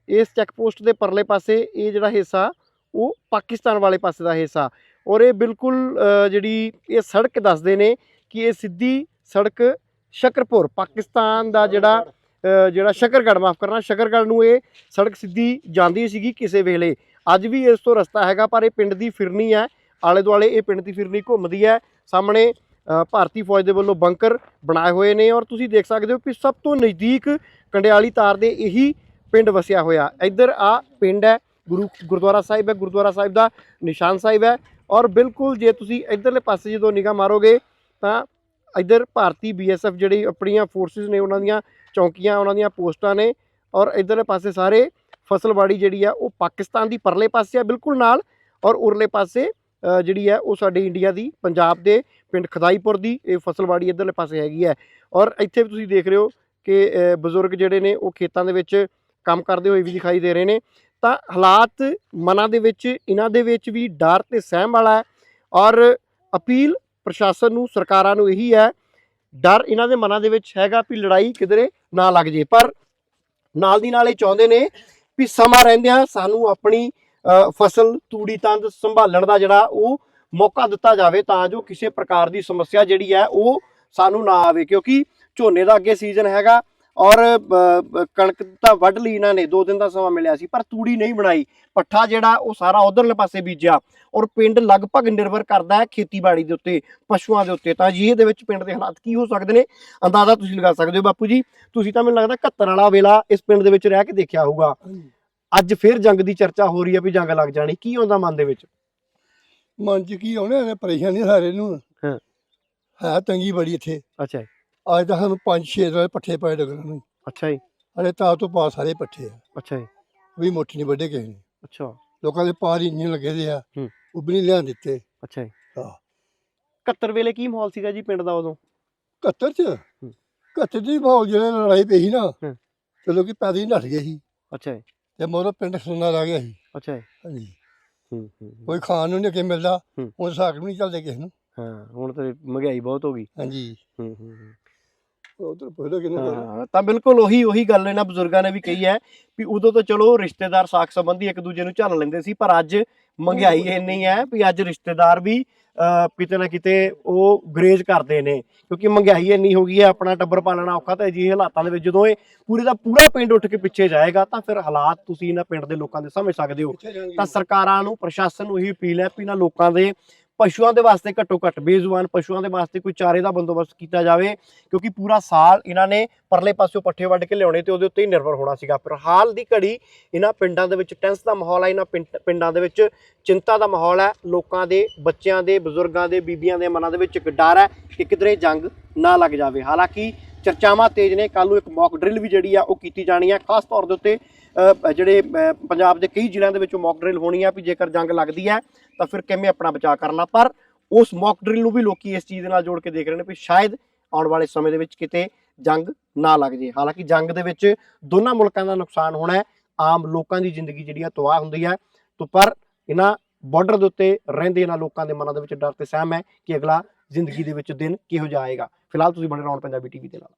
ਇਸ ਚੈੱਕ ਪੋਸਟ ਦੇ ਪਰਲੇ ਪਾਸੇ ਇਹ ਜਿਹੜਾ ਹਿੱਸਾ, ਉਹ ਪਾਕਿਸਤਾਨ ਵਾਲੇ ਪਾਸੇ ਦਾ ਹਿੱਸਾ। ਔਰ ਇਹ ਬਿਲਕੁਲ ਜਿਹੜੀ ਇਹ ਸੜਕ ਦੱਸਦੇ ਨੇ ਕਿ ਇਹ ਸਿੱਧੀ ਸੜਕ ਸ਼ਕਰਪੁਰ, ਪਾਕਿਸਤਾਨ ਦਾ ਜਿਹੜਾ ਜਿਹੜਾ ਸ਼ਕਰਗੜ੍ਹ, ਮਾਫ ਕਰਨਾ, ਸ਼ਕਰਗੜ੍ਹ ਨੂੰ ਇਹ ਸੜਕ ਸਿੱਧੀ ਜਾਂਦੀ ਸੀਗੀ ਕਿਸੇ ਵੇਲੇ। ਅੱਜ ਵੀ ਇਸ ਤੋਂ ਰਸਤਾ ਹੈਗਾ, ਪਰ ਇਹ ਪਿੰਡ ਦੀ ਫਿਰਨੀ ਹੈ। ਆਲੇ ਦੁਆਲੇ ਇਹ ਪਿੰਡ ਦੀ ਫਿਰਨੀ ਘੁੰਮਦੀ ਹੈ। ਸਾਹਮਣੇ ਭਾਰਤੀ ਫੌਜ ਦੇ ਵੱਲੋਂ ਬੰਕਰ ਬਣਾਏ ਹੋਏ ਨੇ ਔਰ ਤੁਸੀਂ ਦੇਖ ਸਕਦੇ ਹੋ ਕਿ ਸਭ ਤੋਂ ਨਜ਼ਦੀਕ ਕੰਡਿਆਲੀ ਤਾਰ ਦੇ ਇਹੀ ਪਿੰਡ ਵਸਿਆ ਹੋਇਆ। ਇੱਧਰ ਆ ਪਿੰਡ ਹੈ, ਗੁਰੂ ਗੁਰਦੁਆਰਾ ਸਾਹਿਬ ਹੈ, ਗੁਰਦੁਆਰਾ ਸਾਹਿਬ ਦਾ ਨਿਸ਼ਾਨ ਸਾਹਿਬ ਹੈ ਔਰ ਬਿਲਕੁਲ ਜੇ ਤੁਸੀਂ ਇੱਧਰਲੇ ਪਾਸੇ ਜਦੋਂ ਨਿਗਾਹ ਮਾਰੋਗੇ ਤਾਂ ਇੱਧਰ ਭਾਰਤੀ ਬੀਐਸਐਫ ਜਿਹੜੀ ਆਪਣੀਆਂ ਫੋਰਸਿਸ ਨੇ ਉਹਨਾਂ ਦੀਆਂ ਚੌਕੀਆਂ, ਉਹਨਾਂ ਦੀਆਂ ਪੋਸਟਾਂ ਨੇ ਔਰ ਇੱਧਰਲੇ ਪਾਸੇ ਸਾਰੇ ਫਸਲਬਾੜੀ ਜਿਹੜੀ ਆ ਉਹ ਪਾਕਿਸਤਾਨ ਦੀ ਪਰਲੇ ਪਾਸੇ ਆ, ਬਿਲਕੁਲ ਨਾਲ ਔਰ ਉਰਲੇ ਪਾਸੇ ਜਿਹੜੀ ਹੈ ਉਹ ਸਾਡੇ ਇੰਡੀਆ ਦੀ, ਪੰਜਾਬ ਦੇ ਪਿੰਡ ਖਦਾਈਪੁਰ ਦੀ, ਇਹ ਫਸਲਵਾੜੀ ਇੱਧਰਲੇ ਪਾਸੇ ਹੈਗੀ ਹੈ। ਔਰ ਇੱਥੇ ਵੀ ਤੁਸੀਂ ਦੇਖ ਰਹੇ ਹੋ ਕਿ ਬਜ਼ੁਰਗ ਜਿਹੜੇ ਨੇ, ਉਹ ਖੇਤਾਂ ਦੇ ਵਿੱਚ ਕੰਮ ਕਰਦੇ ਹੋਏ ਵੀ ਦਿਖਾਈ ਦੇ ਰਹੇ ਨੇ। ਤਾਂ ਹਾਲਾਤ ਮਨਾਂ ਦੇ ਵਿੱਚ ਇਹਨਾਂ ਦੇ ਵਿੱਚ ਵੀ ਡਰ ਤੇ ਸਹਿਮ ਵਾਲਾ ਹੈ। ਔਰ ਅਪੀਲ ਪ੍ਰਸ਼ਾਸਨ ਨੂੰ, ਸਰਕਾਰਾਂ ਨੂੰ ਇਹੀ ਹੈ, ਡਰ ਇਹਨਾਂ ਦੇ ਮਨਾਂ ਦੇ ਵਿੱਚ ਹੈਗਾ ਵੀ ਲੜਾਈ ਕਿਧਰੇ ਨਾ ਲੱਗ ਜੇ। ਪਰ ਨਾਲ ਦੀ ਨਾਲ ਇਹ ਚਾਹੁੰਦੇ ਨੇ ਵੀ ਸਮਾਂ ਰਹਿੰਦਿਆਂ ਸਾਨੂੰ ਆਪਣੀ ਫਸਲ ਤੂੜੀ ਤੰਦ ਸੰਭਾਲਣ ਦਾ ਜਿਹੜਾ ਉਹ ਮੌਕਾ ਦਿੱਤਾ ਜਾਵੇ ਤਾਂ ਜੋ ਕਿਸੇ ਪ੍ਰਕਾਰ ਦੀ ਸਮੱਸਿਆ ਜਿਹੜੀ ਹੈ ਉਹ ਸਾਨੂੰ ਨਾ ਆਵੇ ਕਿਉਂਕਿ ਝੋਨੇ ਦਾ ਅੱਗੇ ਸੀਜ਼ਨ ਹੈਗਾ ਔਰ ਕਣਕ ਤਾਂ ਵੱਢ ਲਈ ਇਹਨਾਂ ਨੇ 2 ਦਿਨ ਦਾ ਸਮਾਂ ਮਿਲਿਆ ਸੀ ਪਰ ਤੂੜੀ ਨਹੀਂ ਬਣਾਈ ਪੱਠਾ ਜਿਹੜਾ ਉਹ ਸਾਰਾ ਉਧਰਲੇ ਪਾਸੇ ਬੀਜਿਆ ਔਰ ਪਿੰਡ ਲਗਭਗ ਨਿਰਭਰ ਕਰਦਾ ਹੈ ਖੇਤੀਬਾੜੀ ਦੇ ਉੱਤੇ ਪਸ਼ੂਆਂ ਦੇ ਉੱਤੇ ਤਾਂ ਜੀ ਇਹਦੇ ਵਿੱਚ ਪਿੰਡ ਦੇ ਹਾਲਾਤ ਕੀ ਹੋ ਸਕਦੇ ਨੇ ਅੰਦਾਜ਼ਾ ਤੁਸੀਂ ਲਗਾ ਸਕਦੇ ਹੋ ਬਾਪੂ ਜੀ ਤੁਸੀਂ ਤਾਂ ਮੈਨੂੰ ਲੱਗਦਾ 71 ਵਾਲਾ ਵੇਲਾ ਇਸ ਪਿੰਡ ਦੇ ਵਿੱਚ ਰਹਿ ਕੇ ਦੇਖਿਆ ਹੋਊਗਾ। ਅੱਜ ਫਿਰ ਜੰਗ ਦੀ ਚਰਚਾ ਹੋ ਰਹੀ ਹੈ ਵੀ ਜੰਗ ਲੱਗ ਜਾਣੀ ਕੀ ਆਉਂਦਾ ਮਨ ਦੇ ਵਿੱਚ? ਮਨ ਚ ਕੀ ਆਉਣਾ ਇਹ ਪਰੇਸ਼ਾਨੀ ਸਾਰੇ ਨੂੰ। ਹਾਂ। ਹੈ ਤੰਗੀ ਬੜੀ ਇੱਥੇ। ਅੱਛਾ ਜੀ। ਅੱਜ ਤਾਂ ਸਾਨੂੰ ਪੰਜ ਛੇ ਵਾਲੇ ਪੱਠੇ ਪਏ ਡਗਰਾਂ ਨੂੰ। ਅੱਛਾ ਜੀ। ਅਰੇ ਤਾਂ ਤੋਂ ਪਾ ਸਾਰੇ ਪੱਠੇ ਆ। ਅੱਛਾ ਜੀ। ਵੀ ਮੋਠੀ ਨਹੀਂ ਵੱਡੇ ਕਿਸੇ ਨੇ। ਅੱਛਾ। ਲੋਕਾਂ ਦੇ ਪਾਰ ਹੀ ਇੰਨੇ ਲੱਗੇ ਦੇ ਆ। ਉਹ ਵੀ ਨਹੀਂ ਲਿਆਂ ਦਿੱਤੇ। ਅੱਛਾ ਜੀ। ਹਾਂ। 71 ਵੇਲੇ ਕੀ ਮਾਹੌਲ ਸੀਗਾ ਜੀ ਪਿੰਡ ਦਾ ਉਦੋਂ? 71 ਚ? 71 ਦੀ ਮਾਹੌਲ ਜਿਹੜੇ ਲੜਾਈ ਪਈ ਸੀ ਨਾ ਲੋਕੀ ਪੈਦਲ ਹੀ ਨੱਠ ਗਏ ਸੀ। ਅੱਛਾ ਜੀ। ਤੇ ਮੋਰੋ ਪਿੰਡ ਸੁਣਨਾ ਗਿਆ ਸੀ। ਅੱਛਾ ਹਾਂਜੀ। ਹੂੰ ਹੂੰ ਕੋਈ ਖਾਣ ਨੂੰ ਨਹੀਂ ਕਿ ਮਿਲਦਾ ਹੂੰ। ਉਹ ਸਾਕ ਵੀ ਨਹੀਂ ਚੱਲਦੇ ਕਿਸੇ ਨੂੰ ਹਾਂ ਹੁਣ ਤੇ ਮਹਿੰਗਾਈ ਬਹੁਤ ਹੋ ਗਈ ਹਾਂਜੀ ਹੂੰ ਹੂੰ ਹੂੰ। ਉਧਰ ਪੁੱਛੋ ਕਿਹਨੂੰ ਹਾਂ ਤਾਂ ਬਿਲਕੁਲ ਉਹੀ ਉਹੀ ਗੱਲ ਇਹਨਾਂ ਬਜ਼ੁਰਗਾਂ ਨੇ ਵੀ ਕਹੀ ਹੈ ਵੀ ਉਦੋਂ ਤਾਂ ਚਲੋ ਰਿਸ਼ਤੇਦਾਰ ਸਾਖ ਸੰਬੰਧੀ ਇੱਕ ਦੂਜੇ ਨੂੰ ਝੱਲ ਲੈਂਦੇ ਸੀ ਪਰ ਅੱਜ ਮਹਿੰਗਾਈ ਇੰਨੀ ਹੈ ਵੀ ਅੱਜ ਰਿਸ਼ਤੇਦਾਰ ਵੀ ਕਿਤੇ ਨਾ ਕਿਤੇ ਉਹ ਗਰੇਜ ਕਰਦੇ ਨੇ ਕਿਉਂਕਿ ਮਹਿੰਗਾਈ ਇੰਨੀ ਹੋ ਗਈ ਹੈ ਆਪਣਾ ਟੱਬਰ ਪਾਲਣਾ ਔਖਾ ਤਾਂ ਅਜਿਹੇ ਹਾਲਾਤਾਂ ਦੇ ਵਿੱਚ ਜਦੋਂ ਇਹ ਪੂਰੇ ਦਾ ਪੂਰਾ ਪਿੰਡ ਉੱਠ ਕੇ ਪਿੱਛੇ ਜਾਏਗਾ ਤਾਂ ਫਿਰ ਹਾਲਾਤ ਤੁਸੀਂ ਇਹਨਾਂ ਪਿੰਡ ਦੇ ਲੋਕਾਂ ਦੇ ਸਮਝ ਸਕਦੇ ਹੋ। ਤਾਂ ਸਰਕਾਰਾਂ ਨੂੰ ਪ੍ਰਸ਼ਾਸਨ ਨੂੰ ਇਹੀ ਅਪੀਲ ਹੈ ਵੀ ਇਹਨਾਂ ਲੋਕਾਂ ਦੇ ਪਸ਼ੂਆਂ ਦੇ ਵਾਸਤੇ ਘੱਟੋ ਘੱਟ ਬੇਜ਼ੁਬਾਨ ਪਸ਼ੂਆਂ ਦੇ ਵਾਸਤੇ ਕੋਈ ਚਾਰੇ ਦਾ ਬੰਦੋਬਸਤ ਕੀਤਾ ਜਾਵੇ, ਕਿਉਂਕਿ ਪੂਰਾ ਸਾਲ ਇਹਨਾਂ ਨੇ ਪਰਲੇ ਪਾਸਿਓਂ ਪੱਠੇ ਵੱਢ ਕੇ ਲਿਆਉਣੇ ਤੇ ਉਹਦੇ ਉੱਤੇ ਹੀ ਨਿਰਭਰ ਹੋਣਾ ਸੀਗਾ। ਪਰ ਹਾਲ ਦੀ ਘੜੀ ਇਹਨਾਂ ਪਿੰਡਾਂ ਦੇ ਵਿੱਚ ਟੈਂਸ ਦਾ ਮਾਹੌਲ ਹੈ ਇਹਨਾਂ ਪਿੰਡ- ਪਿੰਡਾਂ ਦੇ ਵਿੱਚ ਚਿੰਤਾ ਦਾ ਮਾਹੌਲ ਹੈ ਲੋਕਾਂ ਦੇ, ਬੱਚਿਆਂ ਦੇ, ਬਜ਼ੁਰਗਾਂ ਦੇ, ਬੀਬੀਆਂ ਦੇ ਮਨਾਂ ਦੇ ਵਿੱਚ ਇੱਕ ਡਰ ਹੈ ਕਿ ਕਿਧਰੇ ਜੰਗ ਨਾ ਲੱਗ ਜਾਵੇ। ਹਾਲਾਂਕਿ ਚਰਚਾਵਾਂ ਤੇਜ਼ ਨੇ ਕੱਲ ਨੂੰ ਇੱਕ ਮੌਕ ਡਰਿਲ ਵੀ ਜਿਹੜੀ ਆ ਉਹ ਕੀਤੀ ਜਾਣੀ ਆ, ਖਾਸ ਤੌਰ ਦੇ ਉੱਤੇ ਜਿਹੜੇ ਪੰਜਾਬ ਦੇ ਕਈ ਜ਼ਿਲ੍ਹਿਆਂ ਦੇ ਵਿੱਚ ਮੌਕ ਡਰਿਲ ਹੋਣੀ ਆ ਵੀ ਜੇਕਰ ਜੰਗ ਲੱਗਦੀ ਹੈ ਤਾਂ ਫਿਰ ਕਿਵੇਂ ਆਪਣਾ ਬਚਾਅ ਕਰਨਾ? ਪਰ ਉਸ ਮੌਕ ਡਰਿਲ ਨੂੰ ਵੀ ਲੋਕੀ ਇਸ ਚੀਜ਼ ਦੇ ਨਾਲ ਜੋੜ ਕੇ ਦੇਖ ਰਹੇ ਨੇ ਵੀ ਸ਼ਾਇਦ ਆਉਣ ਵਾਲੇ ਸਮੇਂ ਦੇ ਵਿੱਚ ਕਿਤੇ ਜੰਗ ਨਾ ਲੱਗ ਜੇ। ਹਾਲਾਂਕਿ ਜੰਗ ਦੇ ਵਿੱਚ ਦੋਨਾਂ ਮੁਲਕਾਂ ਦਾ ਨੁਕਸਾਨ ਹੋਣਾ ਹੈ। ਆਮ ਲੋਕਾਂ ਦੀ ਜ਼ਿੰਦਗੀ ਜਿਹੜੀ ਆ, ਤਬਾਹ ਹੁੰਦੀ ਹੈ ਤੋਂ, ਪਰ ਇਹਨਾਂ ਬਾਰਡਰ ਦੇ ਉੱਤੇ ਰਹਿੰਦੇ ਇਹਨਾਂ ਲੋਕਾਂ ਦੇ ਮਨਾਂ ਦੇ ਵਿੱਚ ਡਰ ਤੇ ਸਹਿਮ ਹੈ ਕਿ ਅਗਲਾ ਜ਼ਿੰਦਗੀ ਦੇ ਵਿੱਚ ਦਿਨ ਕਿਹੋ ਜਿਹਾ ਆਏਗਾ। ਫਿਲਹਾਲ ਤੁਸੀਂ ਬਣੇ ਰਹੋ ਪੰਜਾਬੀ ਟੀਵੀ ਦੇ ਨਾਲ।